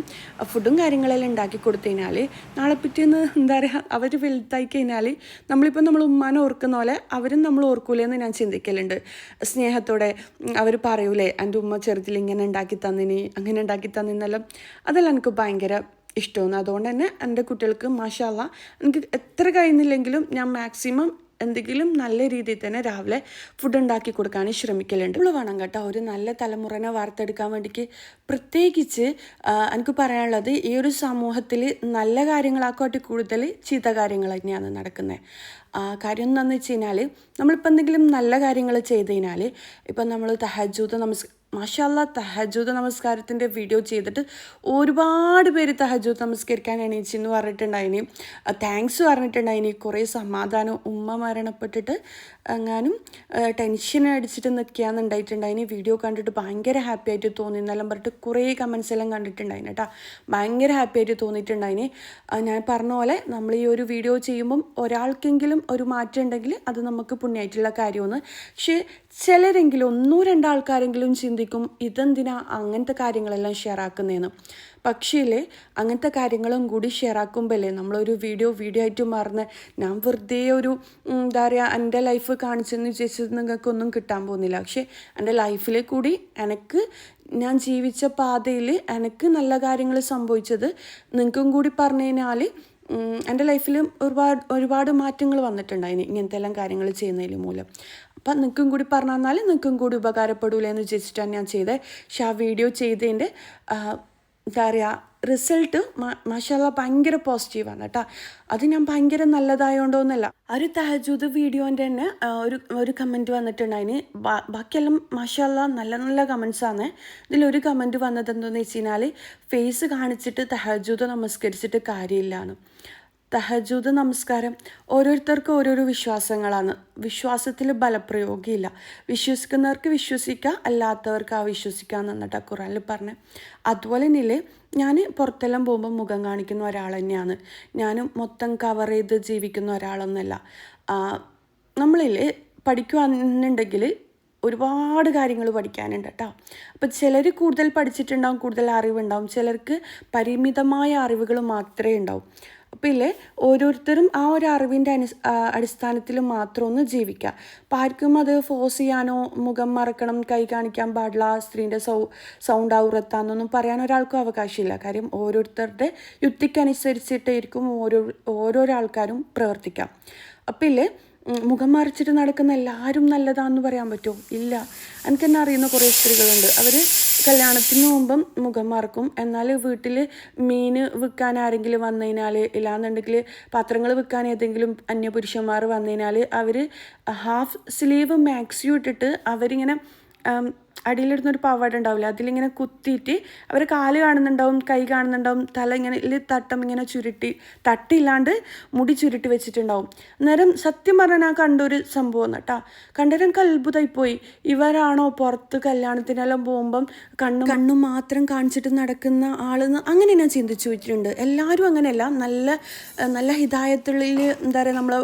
ഫുഡും കാര്യങ്ങളെല്ലാം ഉണ്ടാക്കി കൊടുത്തു കഴിഞ്ഞാൽ നാളെ പിറ്റേന്ന് എന്താ പറയുക അവർ വലുതായി കഴിഞ്ഞാൽ നമ്മളിപ്പോൾ നമ്മൾ ഉമ്മാനെ ഓർക്കുന്ന പോലെ അവരും നമ്മൾ ഓർക്കൂലേ എന്ന് ഞാൻ ചിന്തിക്കലുണ്ട്. സ്നേഹത്തോടെ അവർ പറയൂലേ എന്റെ ഉമ്മ ചെറുതിൽ ഇങ്ങനെ ഉണ്ടാക്കി തന്നിനി അങ്ങനെ ഉണ്ടാക്കി തന്നിന്നെല്ലാം അതെല്ലാം എനിക്ക് ഭയങ്കര ഇഷ്ടമാണ്. അതുകൊണ്ട് തന്നെ എന്റെ കുട്ടികൾക്ക് മാഷാല്ല എനിക്ക് എത്ര കഴിയുന്നില്ലെങ്കിലും ഞാൻ മാക്സിമം എന്തെങ്കിലും നല്ല രീതിയിൽ തന്നെ രാവിലെ ഫുഡ് ഉണ്ടാക്കി കൊടുക്കാൻ ശ്രമിക്കലുണ്ട്. നമ്മൾ വേണം കേട്ടോ ഒരു നല്ല തലമുറനെ വാർത്തെടുക്കാൻ വേണ്ടിക്ക് പ്രത്യേകിച്ച് എനിക്ക് പറയാനുള്ളത് ഈ ഒരു സമൂഹത്തിൽ നല്ല കാര്യങ്ങളാക്കോട്ടെ കൂടുതൽ ചീത്ത കാര്യങ്ങൾ തന്നെയാണ് നടക്കുന്നത്. കാര്യം എന്താണെന്ന് വെച്ച് കഴിഞ്ഞാൽ നമ്മളിപ്പോൾ എന്തെങ്കിലും നല്ല കാര്യങ്ങൾ ചെയ്ത് കഴിഞ്ഞാൽ ഇപ്പം നമ്മൾ തഹജൂദ് നമസ് മാഷാല്ല തഹജൂദ് നമസ്കാരത്തിന്റെ വീഡിയോ ചെയ്തിട്ട് ഒരുപാട് പേര് തഹജൂദ് നമസ്കരിക്കാൻ എണീച്ചെന്ന് പറഞ്ഞിട്ടുണ്ടായിനി. താങ്ക്സ് പറഞ്ഞിട്ടുണ്ടായിനി. കുറേ സമാധാനം ഉമ്മ മരണപ്പെട്ടിട്ട് എങ്ങാനും ടെൻഷൻ അടിച്ചിട്ട് നിൽക്കുകയെന്നുണ്ടായിട്ടുണ്ടായിനി വീഡിയോ കണ്ടിട്ട് ഭയങ്കര ഹാപ്പി ആയിട്ട് തോന്നി. എന്നെല്ലാം പറഞ്ഞിട്ട് കുറേ കമൻസ് എല്ലാം കണ്ടിട്ടുണ്ടായിന് കേട്ടോ. ഭയങ്കര ഹാപ്പി ആയിട്ട് തോന്നിയിട്ടുണ്ടായിന്. ഞാൻ പറഞ്ഞ പോലെ നമ്മൾ ഈ ഒരു വീഡിയോ ചെയ്യുമ്പം ഒരാൾക്കെങ്കിലും ഒരു മാറ്റം ഉണ്ടെങ്കിൽ അത് നമുക്ക് പുണ്യമായിട്ടുള്ള കാര്യമാണ്. പക്ഷേ ചിലരെങ്കിലും ഒന്നോ രണ്ടാൾക്കാരെങ്കിലും ചിന്തിക്കും ഇതെന്തിനാ അങ്ങനത്തെ കാര്യങ്ങളെല്ലാം ഷെയർ ആക്കുന്നതെന്ന് പക്ഷേ അങ്ങനത്തെ കാര്യങ്ങളും കൂടി ഷെയർ ആക്കുമ്പോഴല്ലേ നമ്മളൊരു വീഡിയോ വീഡിയോ ആയിട്ട് മാറുന്ന ഞാൻ വെറുതെ ഒരു എന്താ പറയുക എന്റെ ലൈഫ് കാണിച്ചെന്ന് വിചാരിച്ചത് നിങ്ങൾക്കൊന്നും കിട്ടാൻ പോകുന്നില്ല. പക്ഷേ എന്റെ ലൈഫിൽ കൂടി എനിക്ക് ഞാൻ ജീവിച്ച പാതയിൽ എനിക്ക് നല്ല കാര്യങ്ങൾ സംഭവിച്ചത് നിങ്ങൾക്കും കൂടി പറഞ്ഞു കഴിഞ്ഞാൽ എന്റെ ലൈഫിൽ ഒരുപാട് ഒരുപാട് മാറ്റങ്ങൾ വന്നിട്ടുണ്ടായിന് ഇങ്ങനത്തെ എല്ലാം കാര്യങ്ങൾ ചെയ്യുന്നതിൽ മൂലം. അപ്പം നിങ്ങൾക്കും കൂടി പറഞ്ഞു തന്നാൽ നിങ്ങൾക്കും കൂടി ഉപകാരപ്പെടൂലേ എന്ന് വിചാരിച്ചിട്ടാണ് ഞാൻ ചെയ്തത് പക്ഷെ ആ വീഡിയോ ചെയ്തതിന്റെ എന്താ പറയുക റിസൾട്ട് മാഷാല്ല ഭയങ്കര പോസിറ്റീവാണ് കേട്ടോ. അത് ഞാൻ ഭയങ്കര നല്ലതായോണ്ടോന്നല്ല. ഒരു തഹജൂദ് വീഡിയോന്റെ തന്നെ ഒരു ഒരു കമന്റ് വന്നിട്ടുണ്ട് അതിന്. ബാക്കിയെല്ലാം മാഷാല്ല നല്ല നല്ല കമൻസ് ആണ്. ഇതിലൊരു കമന്റ് വന്നത് എന്താണെന്ന് വെച്ച് കഴിഞ്ഞാൽ ഫേസ് കാണിച്ചിട്ട് തഹജൂദ് നമസ്കരിച്ചിട്ട് കാര്യമില്ലാണ് തഹജൂദ് നമസ്കാരം. ഓരോരുത്തർക്കും ഓരോരോ വിശ്വാസങ്ങളാണ്. വിശ്വാസത്തിൽ ബലപ്രയോഗിയില്ല വിശ്വസിക്കുന്നവർക്ക് വിശ്വസിക്കുക അല്ലാത്തവർക്ക് ആ വിശ്വസിക്കുക എന്നിട്ട് ഖുറാനിൽ പറഞ്ഞത് അതുപോലെ തന്നെ ഞാൻ പുറത്തെല്ലാം പോകുമ്പോൾ മുഖം കാണിക്കുന്ന ഒരാൾ തന്നെയാണ്. ഞാൻ മൊത്തം കവർ ചെയ്ത് ജീവിക്കുന്ന ഒരാളൊന്നുമല്ല. നമ്മളിൽ പഠിക്കുകയാണെന്നുണ്ടെങ്കിൽ ഒരുപാട് കാര്യങ്ങൾ പഠിക്കാനുണ്ട് കേട്ടോ. അപ്പം ചിലർ കൂടുതൽ പഠിച്ചിട്ടുണ്ടാവും കൂടുതൽ അറിവുണ്ടാവും. ചിലർക്ക് പരിമിതമായ അറിവുകൾ മാത്രമേ ഉണ്ടാവും. ഇല്ലേ ഓരോരുത്തരും ആ ഒരു അറിവിന്റെ അനു അടിസ്ഥാനത്തിൽ മാത്രം ഒന്ന് ജീവിക്കുക അപ്പം ആർക്കും അത് ഫോഴ്സ് ചെയ്യാനോ മുഖം മറക്കണം കൈ കാണിക്കാൻ പാടില്ല സ്ത്രീന്റെ സൗ സൗണ്ട് ഔറത്താന്നൊന്നും പറയാൻ ഒരാൾക്കും അവകാശമില്ല. കാര്യം ഓരോരുത്തരുടെ യുക്തിക്കനുസരിച്ചിട്ടായിരിക്കും ഓരോ ഓരോരോ ആൾക്കാരും പ്രവർത്തിക്കാം. അപ്പം ഇല്ലേ മുഖം മറിച്ചിട്ട് നടക്കുന്ന എല്ലാവരും നല്ലതാണെന്ന് പറയാൻ പറ്റുമോ? ഇല്ല. എനിക്കെന്നെ അറിയുന്ന കുറേ സ്ത്രീകളുണ്ട്. അവർ കല്യാണത്തിന് മുമ്പും മുഖം മറക്കും. എന്നാൽ വീട്ടിൽ മീൻ വിൽക്കാൻ ആരെങ്കിലും വന്നു കഴിഞ്ഞാൽ ഇല്ലാന്നുണ്ടെങ്കിൽ പാത്രങ്ങൾ വിൽക്കാൻ ഏതെങ്കിലും അന്യപുരുഷന്മാർ വന്നു കഴിഞ്ഞാൽ അവർ ഹാഫ് സ്ലീവ് മാക്സിയും ഇട്ടിട്ട് അവരിങ്ങനെ ആം, അടിയിലിടുന്ന ഒരു പാവാട ഉണ്ടാവില്ല? അതിലിങ്ങനെ കുത്തിയിട്ട് അവർ കാൽ കാണുന്നുണ്ടാവും കൈ കാണുന്നുണ്ടാവും തല ഇങ്ങനെ തട്ടം ഇങ്ങനെ ചുരുട്ടി തട്ടില്ലാണ്ട് മുടി ചുരുട്ടി വെച്ചിട്ടുണ്ടാവും. അന്നേരം സത്യം പറഞ്ഞാൽ ആ കണ്ടൊരു സംഭവം കേട്ടാ. കണ്ടൊരു എനിക്ക് അത്ഭുതമായിപ്പോയി ഇവരാണോ പുറത്ത് കല്യാണത്തിനെല്ലാം പോകുമ്പം കണ്ണു കണ്ണു മാത്രം കാണിച്ചിട്ട് നടക്കുന്ന ആളെന്ന് അങ്ങനെ ഞാൻ ചിന്തിച്ചു വെച്ചിട്ടുണ്ട്. എല്ലാവരും അങ്ങനെയല്ല. നല്ല നല്ല ഹിതായത്തുള്ളിൽ എന്താ പറയുക നമ്മൾ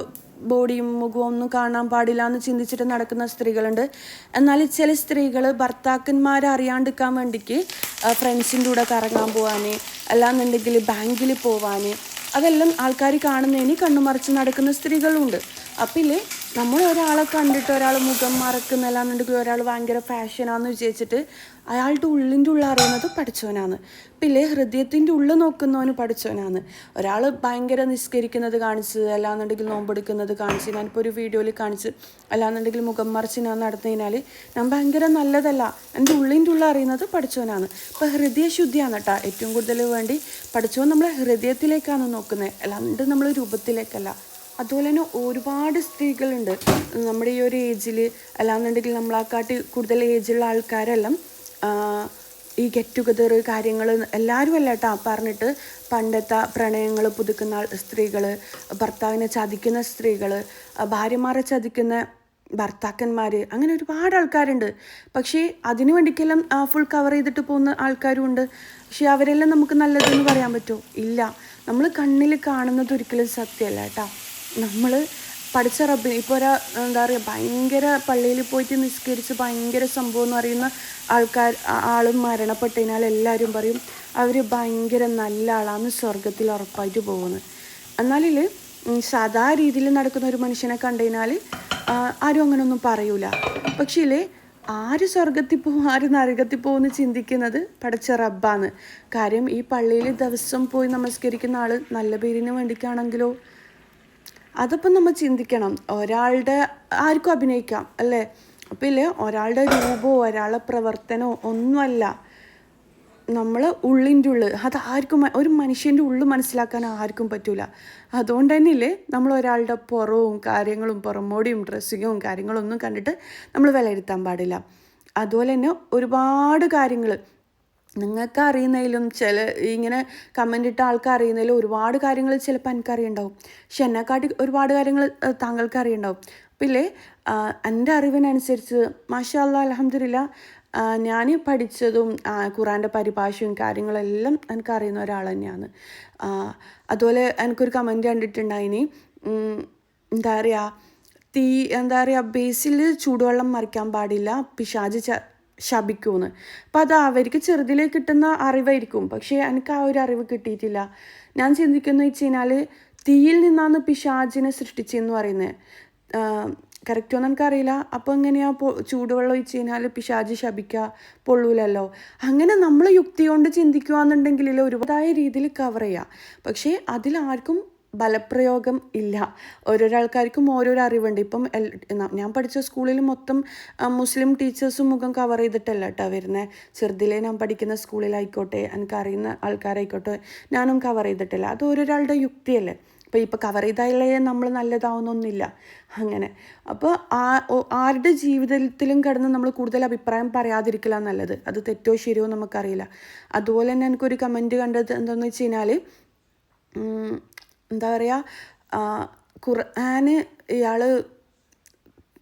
ബോഡിയും മുഖവും ഒന്നും കാണാൻ പാടില്ല എന്ന് ചിന്തിച്ചിട്ട് നടക്കുന്ന സ്ത്രീകളുണ്ട്. എന്നാൽ ചില സ്ത്രീകൾ ഭർത്താക്കന്മാരെ അറിയാണ്ടിരിക്കാൻ വേണ്ടിക്ക് ഫ്രണ്ട്സിന്റെ കൂടെ കറങ്ങാൻ പോകാൻ അല്ലാന്നുണ്ടെങ്കിൽ ബാങ്കിൽ പോവാൻ അതെല്ലാം ആൾക്കാർ കാണുന്നതിന് കണ്ണുമറിച്ച് നടക്കുന്ന സ്ത്രീകളുണ്ട്. അപ്പം നമ്മൾ ഒരാളെ കണ്ടിട്ട് ഒരാൾ മുഖം മറക്കുന്നല്ലാന്നുണ്ടെങ്കിൽ ഒരാൾ ഭയങ്കര ഫാഷനാന്ന് വിചാരിച്ചിട്ട് അയാളുടെ ഉള്ളിന്റെ ഉള്ളിൽ അറിയുന്നത് പഠിച്ചവനാണ്. പിന്നെ ഹൃദയത്തിന്റെ ഉള്ളിൽ നോക്കുന്നവന് പഠിച്ചവനാണ്. ഒരാൾ ഭയങ്കര നിസ്കരിക്കുന്നത് കാണിച്ച് അല്ലാന്നുണ്ടെങ്കിൽ നോമ്പെടുക്കുന്നത് കാണിച്ച് ഞാനിപ്പോൾ ഒരു വീഡിയോയിൽ കാണിച്ച് അല്ലാന്നുണ്ടെങ്കിൽ മുഖം മറിച്ച് ഞാൻ നടത്തുന്നതിനാൽ ഞാൻ ഭയങ്കര നല്ലതല്ല. എന്റെ ഉള്ളിന്റെ ഉള്ളിൽ അറിയുന്നത് പഠിച്ചവനാണ്. ഇപ്പോൾ ഹൃദയശുദ്ധിയാണ് കേട്ടോ. ഏറ്റവും കൂടുതൽ വേണ്ടി പഠിച്ചവൻ നമ്മളെ ഹൃദയത്തിലേക്കാണ് നോക്കുന്നത്. അല്ലാണ്ട് നമ്മൾ രൂപത്തിലേക്കല്ല. അതുപോലെ തന്നെ ഒരുപാട് സ്ത്രീകളുണ്ട്. നമ്മുടെ ഈ ഒരു ഏജിൽ അല്ലാന്നുണ്ടെങ്കിൽ നമ്മളെക്കാട്ടി കൂടുതൽ ഏജുള്ള ആൾക്കാരെല്ലാം ഈ ഗെറ്റ് ടുഗദർ കാര്യങ്ങൾ എല്ലാവരും അല്ല കേട്ടോ പറഞ്ഞിട്ട് പണ്ടത്തെ പ്രണയങ്ങൾ പുതുക്കുന്ന സ്ത്രീകൾ ഭർത്താവിനെ ചതിക്കുന്ന സ്ത്രീകൾ ഭാര്യമാരെ ചതിക്കുന്ന ഭർത്താക്കന്മാർ അങ്ങനെ ഒരുപാട് ആൾക്കാരുണ്ട്. പക്ഷേ അതിനു വേണ്ടിക്കെല്ലാം ഫുൾ കവർ ചെയ്തിട്ട് പോകുന്ന ആൾക്കാരും ഉണ്ട്. പക്ഷേ അവരെല്ലാം നമുക്ക് നല്ലതെന്ന് പറയാൻ പറ്റുമോ ഇല്ല. നമ്മൾ കണ്ണിൽ കാണുന്നത് ഒരിക്കലും സത്യമല്ല കേട്ടോ നമ്മൾ പഠിച്ച റബ്ബിന് ഇപ്പോൾ ഒരു എന്താ പറയുക ഭയങ്കര പള്ളിയിൽ പോയിട്ട് നിസ്കരിച്ച് ഭയങ്കര സംഭവം എന്ന് പറയുന്ന ആൾക്കാർ ആളും മരണപ്പെട്ടതിനാൽ എല്ലാവരും പറയും അവർ ഭയങ്കര നല്ല ആളാണ് സ്വർഗത്തിൽ ഉറപ്പായിട്ട് പോകുന്നത് എന്നാലിൽ സാധാ രീതിയിൽ നടക്കുന്ന ഒരു മനുഷ്യനെ കണ്ടതിനാൽ ആരും അങ്ങനെയൊന്നും പറയൂല. പക്ഷേ ആര് സ്വർഗത്തിൽ പോകും ആര് നരകത്തിൽ പോകുമെന്ന് ചിന്തിക്കുന്നത് പഠിച്ച റബ്ബാണ്. കാര്യം ഈ പള്ളിയിൽ ദിവസം പോയി നമസ്കരിക്കുന്ന ആൾ നല്ല പേരിന് വേണ്ടിയിട്ടാണെങ്കിലോ അതിപ്പം നമ്മൾ ചിന്തിക്കണം ഒരാളുടെ ആർക്കും അഭിനയിക്കാം അല്ലേ? അപ്പം ഇല്ലേ ഒരാളുടെ രൂപമോ ഒരാളുടെ പ്രവർത്തനമോ ഒന്നുമല്ല. നമ്മൾ ഉള്ളിന്റെ ഉള്ളിൽ അത് ആർക്കും ഒരു മനുഷ്യന്റെ ഉള്ളു മനസ്സിലാക്കാൻ ആർക്കും പറ്റൂല. അതുകൊണ്ട് തന്നെ ഇല്ലേ നമ്മൾ ഒരാളുടെ പുറവും കാര്യങ്ങളും പുറമോടിയും ഡ്രസ്സിങ്ങും കാര്യങ്ങളും ഒന്നും കണ്ടിട്ട് നമ്മൾ വിലയിരുത്താൻ പാടില്ല. അതുപോലെ തന്നെ ഒരുപാട് കാര്യങ്ങൾ നിങ്ങൾക്ക് അറിയുന്നതിലും ചില ഇങ്ങനെ കമന്റ് ഇട്ട ആൾക്ക് അറിയുന്നതിലും ഒരുപാട് കാര്യങ്ങൾ ചിലപ്പോൾ എനിക്ക് അറിയുണ്ടാവും പക്ഷെ എന്നെക്കാട്ടി ഒരുപാട് കാര്യങ്ങൾ താങ്കൾക്ക് അറിയുണ്ടാവും പിന്നെ എന്റെ അറിവിനനുസരിച്ച് മാഷാ അല്ലാ അലഹമില്ല ഞാൻ പഠിച്ചതും ഖുറാന്റെ പരിഭാഷയും കാര്യങ്ങളെല്ലാം എനിക്ക് അറിയുന്ന ഒരാൾ തന്നെയാണ്. അതുപോലെ എനിക്കൊരു കമന്റ് കണ്ടിട്ടുണ്ടായിനി എന്താ പറയുക തീ എന്താ പറയുക ബേസിൽ ചൂടുവെള്ളം മറിക്കാൻ പാടില്ല പിശാജ് ശപിക്കുമെന്ന് അപ്പം അത് അവർക്ക് ചെറുതിലേ കിട്ടുന്ന അറിവായിരിക്കും. പക്ഷേ എനിക്ക് ആ ഒരു അറിവ് കിട്ടിയിട്ടില്ല. ഞാൻ ചിന്തിക്കുന്നു വെച്ച് കഴിഞ്ഞാൽ തീയിൽ നിന്നാണ് പിശാചിനെ സൃഷ്ടിച്ചതെന്ന് പറയുന്നത്. കറക്റ്റോന്ന് എനിക്കറിയില്ല. അപ്പോൾ എങ്ങനെയാ പൊ ചൂടുവെള്ളം ഒഴിച്ച് കഴിഞ്ഞാൽ പിശാജ് ശപിക്കുക പൊള്ളൂലല്ലോ? അങ്ങനെ നമ്മൾ യുക്തി കൊണ്ട് ചിന്തിക്കുകയെന്നുണ്ടെങ്കിൽ ഒരുപാടായ രീതിയിൽ കവർ ചെയ്യുക പക്ഷേ അതിലാർക്കും ബലപ്രയോഗം ഇല്ല. ഓരോരോ ആൾക്കാർക്കും ഓരോരോ അറിവുണ്ട്. ഇപ്പം ഞാൻ പഠിച്ച സ്കൂളിൽ മൊത്തം മുസ്ലിം ടീച്ചേഴ്സും മുഖം കവർ ചെയ്തിട്ടല്ല കേട്ടോ വരുന്നത് ചെറുതിലേ ഞാൻ പഠിക്കുന്ന സ്കൂളിലായിക്കോട്ടെ എനിക്ക് അറിയുന്ന ആൾക്കാരായിക്കോട്ടെ ഞാനും കവർ ചെയ്തിട്ടില്ല. അത് ഓരോരാളുടെ യുക്തിയല്ലേ. അപ്പോൾ ഇപ്പോൾ കവർ ചെയ്താലേ നമ്മൾ നല്ലതാവുന്നൊന്നുമില്ല അങ്ങനെ. അപ്പോൾ ആ ആരുടെ ജീവിതത്തിലും കിടന്ന് നമ്മൾ കൂടുതൽ അഭിപ്രായം പറയാതിരിക്കില്ല നല്ലത്. അത് തെറ്റോ ശരിയോ നമുക്കറിയില്ല. അതുപോലെ തന്നെ എനിക്കൊരു കമന്റ് കണ്ടത് എന്താണെന്ന് വെച്ച് കഴിഞ്ഞാൽ എന്താ പറയുക ഖുർആാന് ഇയാൾ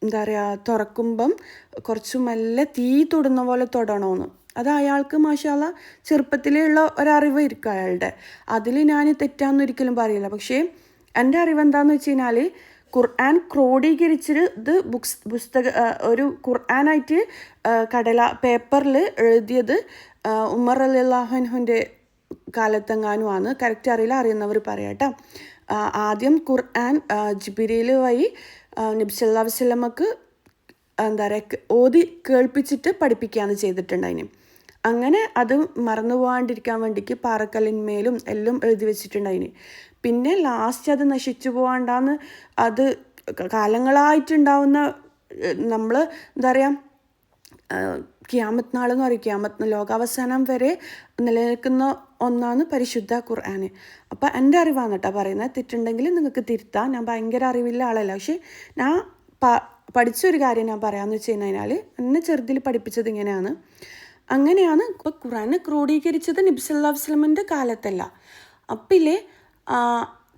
എന്താ പറയുക തുറക്കുമ്പം കുറച്ച് മെല്ലെ തീ തൊടുന്ന പോലെ തൊടണമെന്ന് അത് അയാൾക്ക് മാഷാല ചെറുപ്പത്തിലുള്ള ഒരറിവ് ഇരിക്കും അയാളുടെ. അതിൽ ഞാൻ തെറ്റാന്ന് ഒരിക്കലും പറയില്ല. പക്ഷേ എന്റെ അറിവ് എന്താന്ന് വെച്ച് കഴിഞ്ഞാൽ ഖുർആൻ ഇത് ബുക്സ് പുസ്തക ഒരു ഖുർആനായിട്ട് കടല പേപ്പറിൽ എഴുതിയത് ഉമർ അലി അല്ലാഹുവിന്റെ കാലത്തെങ്ങാനുമാണ്. കറക്റ്റ് അറിയില്ല. അറിയുന്നവർ പറയാട്ടോ. ആദ്യം ഖുർആൻ ജിബിരിയിൽ വഴി നബ്സല്ലാ വസ്ലമക്ക് എന്താ പറയുക ഓതി കേൾപ്പിച്ചിട്ട് പഠിപ്പിക്കുകയാണ് ചെയ്തിട്ടുണ്ടായിന്. അങ്ങനെ അത് മറന്നു പോകാണ്ടിരിക്കാൻ വേണ്ടിക്ക് പാറക്കല്ലിന്മേലും എല്ലാം എഴുതി വെച്ചിട്ടുണ്ടായിന്. പിന്നെ ലാസ്റ്റ് അത് നശിച്ചു പോകാണ്ടാന്ന് അത് കാലങ്ങളായിട്ടുണ്ടാവുന്ന നമ്മൾ എന്താ പറയുക ക്യാമത്ത് നാളെന്ന് പറയും. ക്യാമത്ത് ലോകാവസാനം വരെ നിലനിൽക്കുന്ന ഒന്നാണ് പരിശുദ്ധ ഖുർആൻ അപ്പം എന്റെ അറിവാണ് കേട്ടോ പറയുന്നത്. തെറ്റുണ്ടെങ്കിൽ നിങ്ങൾക്ക് തിരുത്താം. ഞാൻ ഭയങ്കര അറിവില്ല ആളല്ല. പക്ഷേ ഞാൻ പഠിച്ചൊരു കാര്യം ഞാൻ പറയാമെന്ന് വെച്ച് കഴിഞ്ഞാൽ എന്നെ ചെറുതിൽ പഠിപ്പിച്ചത് ഇങ്ങനെയാണ്. അങ്ങനെയാണ് ഇപ്പോൾ ഖുറാനെ ക്രോഡീകരിച്ചത് നബ്സല്ലാ വസ്ലമിന്റെ കാലത്തല്ല. അപ്പിലെ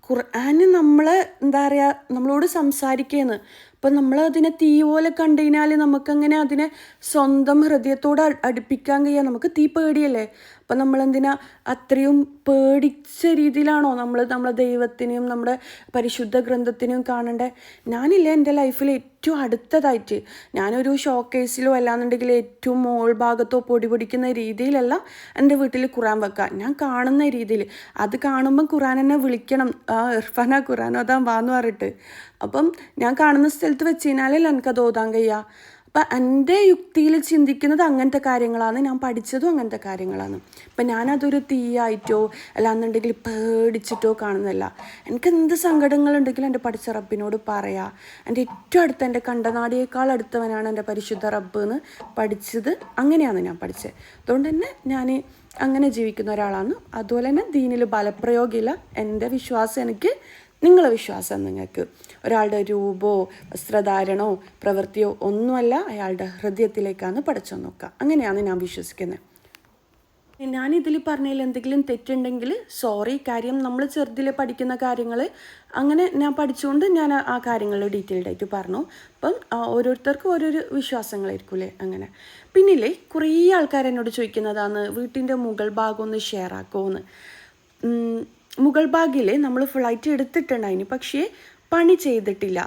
ഖുർആാന് നമ്മൾ എന്താ പറയുക നമ്മളോട് സംസാരിക്കുകയെന്ന് അപ്പം നമ്മൾ അതിനെ തീ പോലെ കണ്ടു കഴിഞ്ഞാൽ നമുക്കങ്ങനെ അതിനെ സ്വന്തം ഹൃദയത്തോട് അടുപ്പിക്കാൻ കഴിയാം. നമുക്ക് തീ പേടിയല്ലേ? അപ്പം നമ്മളെന്തിനാ അത്രയും പേടിച്ച രീതിയിലാണോ നമ്മൾ നമ്മളെ ദൈവത്തിനെയും നമ്മുടെ പരിശുദ്ധ ഗ്രന്ഥത്തിനെയും കാണണ്ടേ? ഞാനില്ലേ എന്റെ ലൈഫിൽ ഏറ്റവും അടുത്തതായിട്ട്. ഞാനൊരു ഷോക്കേസിലോ അല്ലാന്നുണ്ടെങ്കിൽ ഏറ്റവും മോൾ ഭാഗത്തോ പൊടി പൊടിക്കുന്ന രീതിയിലല്ല എന്റെ വീട്ടിൽ ഖുറാൻ വെക്കുക ഞാൻ കാണുന്ന രീതിയിൽ. അത് കാണുമ്പം ഖുറാൻ എന്നെ വിളിക്കണം. ആ ഇർഫാന ഖുറാനോ അതാ വാന്ന് പറഞ്ഞിട്ട്. അപ്പം ഞാൻ കാണുന്ന സ്ഥലത്ത് വെച്ച് കഴിഞ്ഞാലല്ലേ എനിക്കത് ഓതാൻ കഴിയുക അപ്പം എന്റെ യുക്തിയിൽ ചിന്തിക്കുന്നത് അങ്ങനത്തെ കാര്യങ്ങളാണ്. ഞാൻ പഠിച്ചതും അങ്ങനത്തെ കാര്യങ്ങളാണ്. അപ്പം ഞാനതൊരു തീയായിട്ടോ അല്ലാന്നുണ്ടെങ്കിൽ പേടിച്ചിട്ടോ കാണുന്നില്ല എനിക്ക് എന്ത് സങ്കടങ്ങളുണ്ടെങ്കിലും എന്റെ പഠിച്ച റബ്ബിനോട് പറയാം. എന്റെ ഏറ്റവും അടുത്ത എന്റെ കണ്ടനാടിയേക്കാൾ അടുത്തവനാണ് എന്റെ പരിശുദ്ധ റബ്ബ് എന്ന് പഠിച്ചത് അങ്ങനെയാണ് ഞാൻ പഠിച്ചത്. അതുകൊണ്ട് തന്നെ ഞാൻ അങ്ങനെ ജീവിക്കുന്ന ഒരാളാണ്. അതുപോലെ തന്നെ ദീനിൽ ബലപ്രയോഗമില്ല. എന്റെ വിശ്വാസം എനിക്ക് നിങ്ങളെ വിശ്വാസം നിങ്ങൾക്ക്. ഒരാളുടെ രൂപമോ വസ്ത്രധാരണോ പ്രവൃത്തിയോ ഒന്നുമല്ല അയാളുടെ ഹൃദയത്തിലേക്കാണ് പഠിച്ചു നോക്കുക. അങ്ങനെയാണ് ഞാൻ വിശ്വസിക്കുന്നത്. ഞാനിതിൽ പറഞ്ഞതിൽ എന്തെങ്കിലും തെറ്റുണ്ടെങ്കിൽ സോറി കാര്യം നമ്മൾ ചെറുതിൽ പഠിക്കുന്ന കാര്യങ്ങൾ അങ്ങനെ ഞാൻ പഠിച്ചുകൊണ്ട് ഞാൻ ആ കാര്യങ്ങൾ ഡീറ്റെയിൽഡ് ആയിട്ട് പറഞ്ഞു. അപ്പം ഓരോരുത്തർക്കും ഓരോരോ വിശ്വാസങ്ങളായിരിക്കൂലേ അങ്ങനെ. പിന്നില്ലേ കുറേ ആൾക്കാർ എന്നോട് ചോദിക്കുന്നതാണ് വീട്ടിന്റെ മുകൾ ഭാഗം ഒന്ന് ഷെയർ ആക്കുമോന്ന് ഉം, മുകൾ ഭാഗിൽ നമ്മൾ ഫ്ലൈറ്റ് എടുത്തിട്ടുണ്ടായിന് പക്ഷേ പണി ചെയ്തിട്ടില്ല.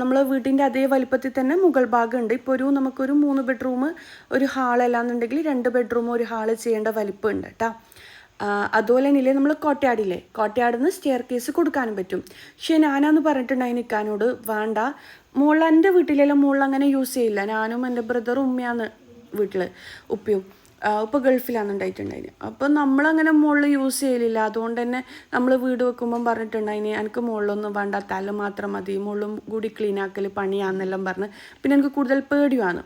നമ്മൾ വീട്ടിന്റെ അതേ വലിപ്പത്തിൽ തന്നെ മുകൾ ഭാഗമുണ്ട്. ഇപ്പോൾ ഒരു നമുക്കൊരു മൂന്ന് ബെഡ്റൂം ഒരു ഹാൾ അല്ലാന്നുണ്ടെങ്കിൽ രണ്ട് ബെഡ്റൂം ഒരു ഹാൾ ചെയ്യേണ്ട വലിപ്പമുണ്ട് കേട്ടോ അതുപോലെ തന്നെയില്ലേ നമ്മൾ കോട്ടയാടില്ലേ? കോട്ടയാടിൽ നിന്ന് സ്റ്റെയർ കേസ് കൊടുക്കാനും പറ്റും. പക്ഷേ ഞാനാന്ന് പറഞ്ഞിട്ടുണ്ടായി നിൽക്കാനോട്. വേണ്ട. മുകളിൽ എന്റെ വീട്ടിലെല്ലാം മുകളിൽ അങ്ങനെ യൂസ് ചെയ്യില്ല. ഞാനും എന്റെ ബ്രദറും ഉമ്മയാണ് വീട്ടിൽ ഉപ്പയും. ഇപ്പോൾ ഗൾഫിലാണ് ഉണ്ടായിട്ടുണ്ടായിന്. അപ്പോൾ നമ്മളങ്ങനെ മുകളിൽ യൂസ് ചെയ്യലില്ല. അതുകൊണ്ട് തന്നെ നമ്മൾ വീട് വെക്കുമ്പം പറഞ്ഞിട്ടുണ്ടായിന് എനിക്ക് മുകളിലൊന്നും വേണ്ട തല മാത്രം മതി. മുകളിലും കൂടി ക്ലീൻ ആക്കൽ പണിയാണെന്നെല്ലാം പറഞ്ഞ് പിന്നെ എനിക്ക് കൂടുതൽ പേടിയാണ്.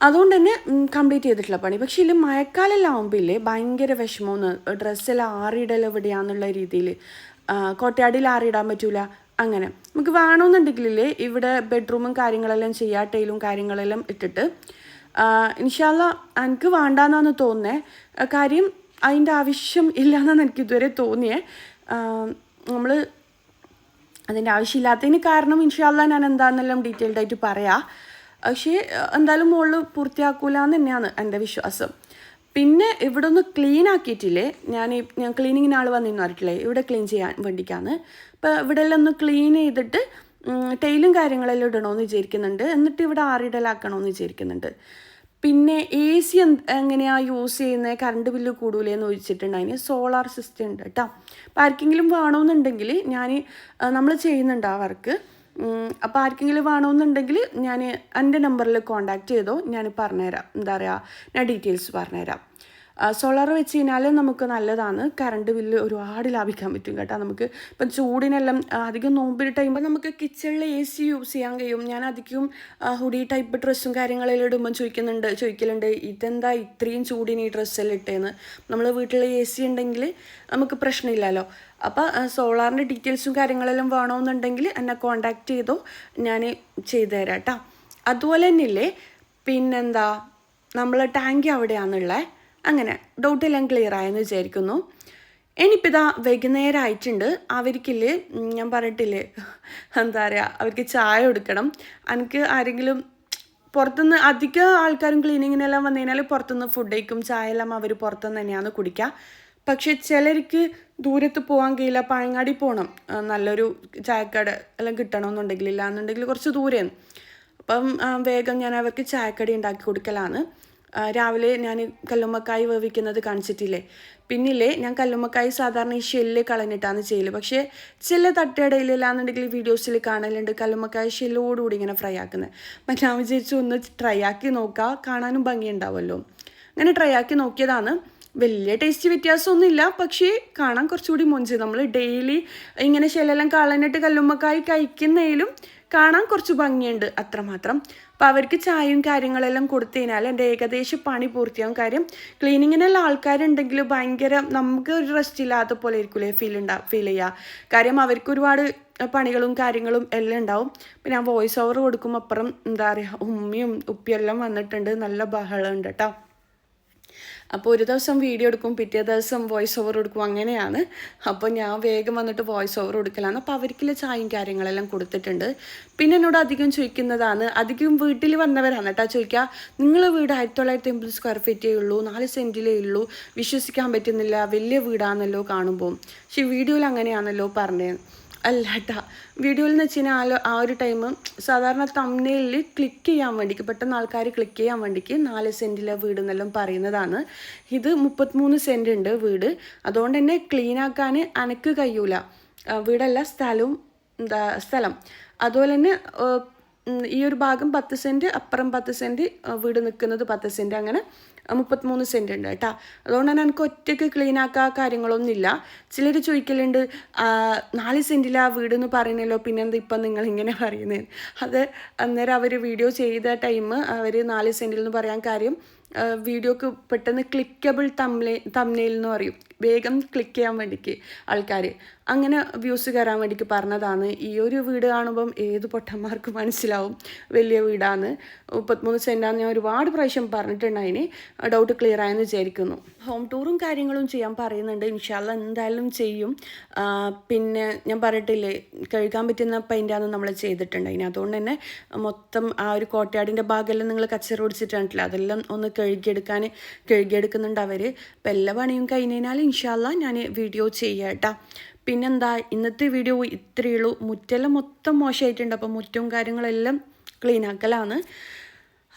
അതുകൊണ്ട് തന്നെ കംപ്ലീറ്റ് ചെയ്തിട്ടുള്ള പണി. പക്ഷേ ഇതിൽ മഴക്കാലെല്ലാം ആകുമ്പോൾ ഇല്ലേ ഭയങ്കര വിഷമമെന്ന് ഡ്രസ്സെല്ലാം ആറിയിടൽ എവിടെയാന്നുള്ള രീതിയിൽ കോട്ടയാടിയിൽ ആറിയിടാൻ പറ്റൂല. അങ്ങനെ. നമുക്ക് വേണമെന്നുണ്ടെങ്കിലേ ഇവിടെ ബെഡ്റൂമും കാര്യങ്ങളെല്ലാം ചെയ്യാം ടൈലും കാര്യങ്ങളെല്ലാം ഇട്ടിട്ട് ഇൻഷാല്ല എനിക്ക് വേണ്ടാന്നാണ് തോന്നുന്നത് കാര്യം അതിന്റെ ആവശ്യം ഇല്ലയെന്നാണ് എനിക്ക് ഇതുവരെ തോന്നിയേ. നമ്മൾ അതിന്റെ ആവശ്യമില്ലാത്തതിന് കാരണം ഇൻഷാല്ല ഞാൻ എന്താണെന്നെല്ലാം ഡീറ്റെയിൽഡ് ആയിട്ട് പറയാം. പക്ഷേ എന്തായാലും മുകളിൽ പൂർത്തിയാക്കൂല എന്ന് തന്നെയാണ് എന്റെ വിശ്വാസം. പിന്നെ ഇവിടെ ഒന്ന് ക്ലീൻ ആക്കിയിട്ടില്ലേ? ഞാൻ ഞാൻ ക്ലീനിങ്ങിന് ആൾ വന്നിരുന്നു പറഞ്ഞിട്ടില്ലേ ഇവിടെ ക്ലീൻ ചെയ്യാൻ വേണ്ടിയിട്ടാണ് അപ്പോൾ ഇവിടെ എല്ലാം ഒന്ന് ക്ലീൻ ചെയ്തിട്ട് ടൈലും കാര്യങ്ങളെല്ലാം ഇടണമെന്ന് വിചാരിക്കുന്നുണ്ട്. എന്നിട്ട് ഇവിടെ ആറിടലാക്കണമെന്ന് വിചാരിക്കുന്നുണ്ട്. പിന്നെ എ സി എങ്ങനെയാണ് യൂസ് ചെയ്യുന്നത് കറണ്ട് ബില്ല് കൂടൂലേന്ന് ചോദിച്ചിട്ടുണ്ട് അതിന് സോളാർ സിസ്റ്റം ഉണ്ട് കേട്ടോ അപ്പോൾ ആർക്കെങ്കിലും വേണമെന്നുണ്ടെങ്കിൽ ഞാൻ നമ്മൾ ചെയ്യുന്നുണ്ട് ആ വർക്ക് അപ്പോൾ ആർക്കെങ്കിലും വേണമെന്നുണ്ടെങ്കിൽ ഞാൻ എന്റെ നമ്പറിൽ കോൺടാക്റ്റ് ചെയ്തോ ഞാൻ പറഞ്ഞുതരാം. എന്താ പറയുക ഞാൻ ഡീറ്റെയിൽസ് പറഞ്ഞുതരാം. സോളാർ വെച്ച് കഴിഞ്ഞാൽ നമുക്ക് നല്ലതാണ്. കറണ്ട് ബില്ല് ഒരുപാട് ലാഭിക്കാൻ പറ്റും കേട്ടോ. നമുക്ക് ഇപ്പം ചൂടിനെല്ലാം അധികം നോമ്പിട്ട് കഴിയുമ്പോൾ നമുക്ക് കിച്ചണിൽ എ സി യൂസ് ചെയ്യാൻ കഴിയും. ഞാൻ അധികം ഹുഡി ടൈപ്പ് ഡ്രസ്സും കാര്യങ്ങളെല്ലാം ഇടുമ്പോൾ ചോദിക്കുന്നുണ്ട് ചോദിക്കലുണ്ട് ഇതെന്താ ഇത്രയും ചൂടിന് ഈ ഡ്രസ്സെല്ലാം ഇട്ടേന്ന്? നമ്മൾ വീട്ടിൽ എ സി ഉണ്ടെങ്കിൽ നമുക്ക് പ്രശ്നമില്ലല്ലോ. അപ്പോൾ സോളാറിന്റെ ഡീറ്റെയിൽസും കാര്യങ്ങളെല്ലാം വേണമെന്നുണ്ടെങ്കിൽ എന്നെ കോണ്ടാക്ട് ചെയ്തോ ഞാൻ ചെയ്തു തരാം കേട്ടോ. അതുപോലെ തന്നെയില്ലേ പിന്നെന്താ നമ്മൾ ടാങ്ക് അവിടെയാണുള്ളത് അങ്ങനെ ഡൗട്ട് എല്ലാം ക്ലിയർ ആയെന്ന് വിചാരിക്കുന്നു. ഇനിയിപ്പോൾ ഇതാ വൈകുന്നേരം ആയിട്ടുണ്ട്. അവർക്കില്ലേ ഞാൻ പറഞ്ഞിട്ടില്ലേ എന്താ പറയുക അവർക്ക് ചായ കൊടുക്കണം. എനിക്ക് ആരെങ്കിലും പുറത്തുനിന്ന് അധിക ആൾക്കാരും ക്ലീനിങ്ങിനെല്ലാം വന്നു കഴിഞ്ഞാൽ പുറത്തുനിന്ന് ഫുഡ് കഴിക്കും. ചായ എല്ലാം അവർ പുറത്തുനിന്ന് തന്നെയാണ് കുടിക്കുക. പക്ഷേ ചിലർക്ക് ദൂരത്ത് പോകാൻ കഴിയില്ല. പഴങ്ങാടി പോകണം. നല്ലൊരു ചായക്കട എല്ലാം കിട്ടണമെന്നുണ്ടെങ്കിൽ ഇല്ലാന്നുണ്ടെങ്കിൽ കുറച്ച് ദൂരെയാണ് അപ്പം വേഗം ഞാൻ അവർക്ക് ചായക്കടി ഉണ്ടാക്കി കൊടുക്കലാണ്. രാവിലെ ഞാൻ കല്ലുമ്മക്കായ് വേവിക്കുന്നത് കാണിച്ചിട്ടില്ലേ? പിന്നില്ലേ ഞാൻ കല്ലുമ്മക്കായ് സാധാരണ ഈ ഷെല്ല് കളഞ്ഞിട്ടാണ് ചെയ്യൽ. പക്ഷേ ചില തട്ടുകടയിലാണെന്നുണ്ടെങ്കിൽ വീഡിയോസിൽ കാണലുണ്ട് കല്ലുമ്മക്കായ് ഷെല്ലോടുകൂടി ഇങ്ങനെ ഫ്രൈ ആക്കുന്നത് അപ്പം ഞാൻ വിചാരിച്ചു ഒന്ന് ട്രൈ ആക്കി നോക്കാം കാണാനും ഭംഗിയുണ്ടാവുമല്ലോ അങ്ങനെ ട്രൈ ആക്കി നോക്കിയതാണ്. വലിയ ടേസ്റ്റ് വ്യത്യാസമൊന്നുമില്ല. പക്ഷേ കാണാൻ കുറച്ചുകൂടി മൊഞ്ച്. നമ്മൾ ഡെയിലി ഇങ്ങനെ ഷെല്ലെല്ലാം കളഞ്ഞിട്ട് കല്ലുമ്മക്കായി കഴിക്കുന്നതിലും കാണാൻ കുറച്ച് ഭംഗിയുണ്ട്. അത്രമാത്രം. അപ്പോൾ അവർക്ക് ചായയും കാര്യങ്ങളെല്ലാം കൊടുത്തു കഴിഞ്ഞാൽ എന്റെ ഏകദേശം പണി പൂർത്തിയാവും. കാര്യം ക്ലീനിങ്ങിനെല്ലാം ആൾക്കാരുണ്ടെങ്കിൽ ഭയങ്കര നമുക്ക് ഒരു റെസ്റ്റ് ഇല്ലാത്ത പോലെ ആയിരിക്കില്ലേ ഫീൽ ഉണ്ടാ ഫീൽ ചെയ്യുക കാര്യം അവർക്ക് ഒരുപാട് പണികളും കാര്യങ്ങളും എല്ലാം ഉണ്ടാവും. പിന്നെ ഞാൻ വോയിസ് ഓവർ കൊടുക്കുമ്പോൾ അപ്പുറം എന്താ പറയുക ഉമ്മയും ഉപ്പിയെല്ലാം വന്നിട്ടുണ്ട്. നല്ല ബഹളം ഉണ്ട് കേട്ടോ. അപ്പോൾ ഒരു ദിവസം വീഡിയോ എടുക്കും പിറ്റേ ദിവസം വോയിസ് ഓവർ കൊടുക്കും അങ്ങനെയാണ്. അപ്പോൾ ഞാൻ വേഗം വന്നിട്ട് വോയിസ് ഓവർ കൊടുക്കലാണ്. അപ്പോൾ അവർക്കുള്ള ചായയും കാര്യങ്ങളെല്ലാം കൊടുത്തിട്ടുണ്ട്. പിന്നെ എന്നോട് അധികം ചോദിക്കുന്നതാണ് അധികം വീട്ടിൽ വന്നവരാണ് കേട്ടോ ചോദിക്കുക നിങ്ങൾ വീട് ആയിരത്തി തൊള്ളായിരത്തി എൺപത് സ്ക്വയർ ഫീറ്റേ ഉള്ളൂ നാല് സെന്റിലേ ഉള്ളൂ വിശ്വസിക്കാൻ പറ്റുന്നില്ല വലിയ വീടാണല്ലോ കാണുമ്പോൾ പക്ഷേ വീഡിയോയിൽ അങ്ങനെയാണല്ലോ പറഞ്ഞത് അല്ല കേട്ടാ വീഡിയോയിൽ എന്ന് വെച്ച് കഴിഞ്ഞാൽ ആ ഒരു ടൈം സാധാരണ തമ്മിലിൽ ക്ലിക്ക് ചെയ്യാൻ വേണ്ടിക്ക് പെട്ടെന്ന് ആൾക്കാർ ക്ലിക്ക് ചെയ്യാൻ വേണ്ടിക്ക് നാല് സെന്റിലെ വീട് എന്നെല്ലാം പറയുന്നതാണ്. ഇത് മുപ്പത്തിമൂന്ന് സെന്റ് ഉണ്ട് വീട്. അതുകൊണ്ട് തന്നെ ക്ലീനാക്കാൻ അനക്ക് കഴിയൂല. വീടല്ല സ്ഥലവും എന്താ സ്ഥലം. അതുപോലെ തന്നെ ഈ ഒരു ഭാഗം പത്ത് സെന്റ് അപ്പുറം പത്ത് സെന്റ് വീട് നിൽക്കുന്നത് പത്ത് സെന്റ് അങ്ങനെ മുപ്പത്തിമൂന്ന് സെന്റ് ഉണ്ട് കേട്ടോ. അതുകൊണ്ട് തന്നെ എനിക്ക് ഒറ്റയ്ക്ക് ക്ലീൻ ആക്കാൻ കാര്യങ്ങളൊന്നുമില്ല. ചിലർ ചോദിക്കലുണ്ട് നാല് സെന്റിൽ ആ വീട് എന്ന് പറയുന്നല്ലോ പിന്നെന്താ ഇപ്പം നിങ്ങൾ ഇങ്ങനെ പറയുന്നത് അത് അന്നേരം അവർ വീഡിയോ ചെയ്ത ടൈം അവർ നാല് സെന്റിൽ എന്ന് പറയാൻ കാര്യം വീഡിയോക്ക് പെട്ടെന്ന് ക്ലിക്കബിൾ തംലേ തമ്മിൽ എന്ന് പറയും. വേഗം ക്ലിക്ക് ചെയ്യാൻ വേണ്ടിക്ക് ആൾക്കാർ അങ്ങനെ വ്യൂസ് കയറാൻ വേണ്ടിക്ക് പറഞ്ഞതാണ്. ഈ ഒരു വീട് കാണുമ്പം ഏത് പൊട്ടന്മാർക്ക് മനസ്സിലാവും? വലിയ വീടാണ്. മുപ്പത്തിമൂന്ന് സെന്റാന്ന് ഞാൻ ഒരുപാട് പ്രാവശ്യം പറഞ്ഞിട്ടുണ്ട് അതിന് ഡൗട്ട് ക്ലിയർ ആയെന്ന് വിചാരിക്കുന്നു. ഹോം ടൂറും കാര്യങ്ങളും ചെയ്യാൻ പറയുന്നുണ്ട്. ഇൻഷാല്ല എന്തായാലും ചെയ്യും. പിന്നെ ഞാൻ പറഞ്ഞിട്ടില്ലേ കഴുകാൻ പറ്റുന്ന പെയിന്റാണ് നമ്മൾ ചെയ്തിട്ടുണ്ട് അതിന് അതുകൊണ്ട് തന്നെ മൊത്തം ആ ഒരു കോട്ടയാടിന്റെ ഭാഗമെല്ലാം നിങ്ങൾ കച്ചറ ഓടിച്ചിട്ടുണ്ടല്ലോ അതെല്ലാം ഒന്ന് കഴുകിയെടുക്കാൻ കഴുകിയെടുക്കുന്നുണ്ട് അവർ അപ്പം എല്ലാ പണിയും കഴിഞ്ഞാൽ ഇൻഷാല്ല ഞാൻ വീഡിയോ ചെയ്യാം കേട്ടോ. പിന്നെന്താ ഇന്നത്തെ വീഡിയോ ഇത്രയേ ഉള്ളൂ. മുറ്റെല്ലാം മൊത്തം മോശമായിട്ടുണ്ട്. അപ്പം മുറ്റവും കാര്യങ്ങളെല്ലാം ക്ലീൻ ആക്കലാണ്.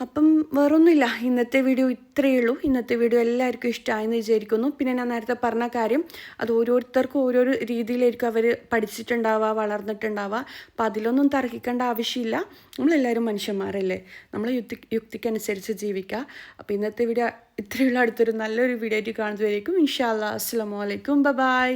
അപ്പം വേറൊന്നുമില്ല. ഇന്നത്തെ വീഡിയോ ഇത്രയേ ഉള്ളൂ. ഇന്നത്തെ വീഡിയോ എല്ലാവർക്കും ഇഷ്ടമായെന്ന് വിചാരിക്കുന്നു. പിന്നെ ഞാൻ നേരത്തെ പറഞ്ഞ കാര്യം അത് ഓരോരുത്തർക്കും ഓരോരോ രീതിയിലായിരിക്കും അവർ പഠിച്ചിട്ടുണ്ടാവുക വളർന്നിട്ടുണ്ടാവുക. അപ്പം അതിലൊന്നും തർക്കിക്കേണ്ട ആവശ്യമില്ല. നമ്മളെല്ലാവരും മനുഷ്യന്മാരല്ലേ? നമ്മൾ യുക്തി യുക്തിക്കനുസരിച്ച് ജീവിക്കുക. അപ്പോൾ ഇന്നത്തെ വീഡിയോ ഇത്രയുള്ള അടുത്തൊരു നല്ലൊരു വീഡിയോ ആയിട്ട് കാണുന്നതായിരിക്കും ഇൻഷാല്ലാ അസ്സാം വലൈക്കും ബൈ.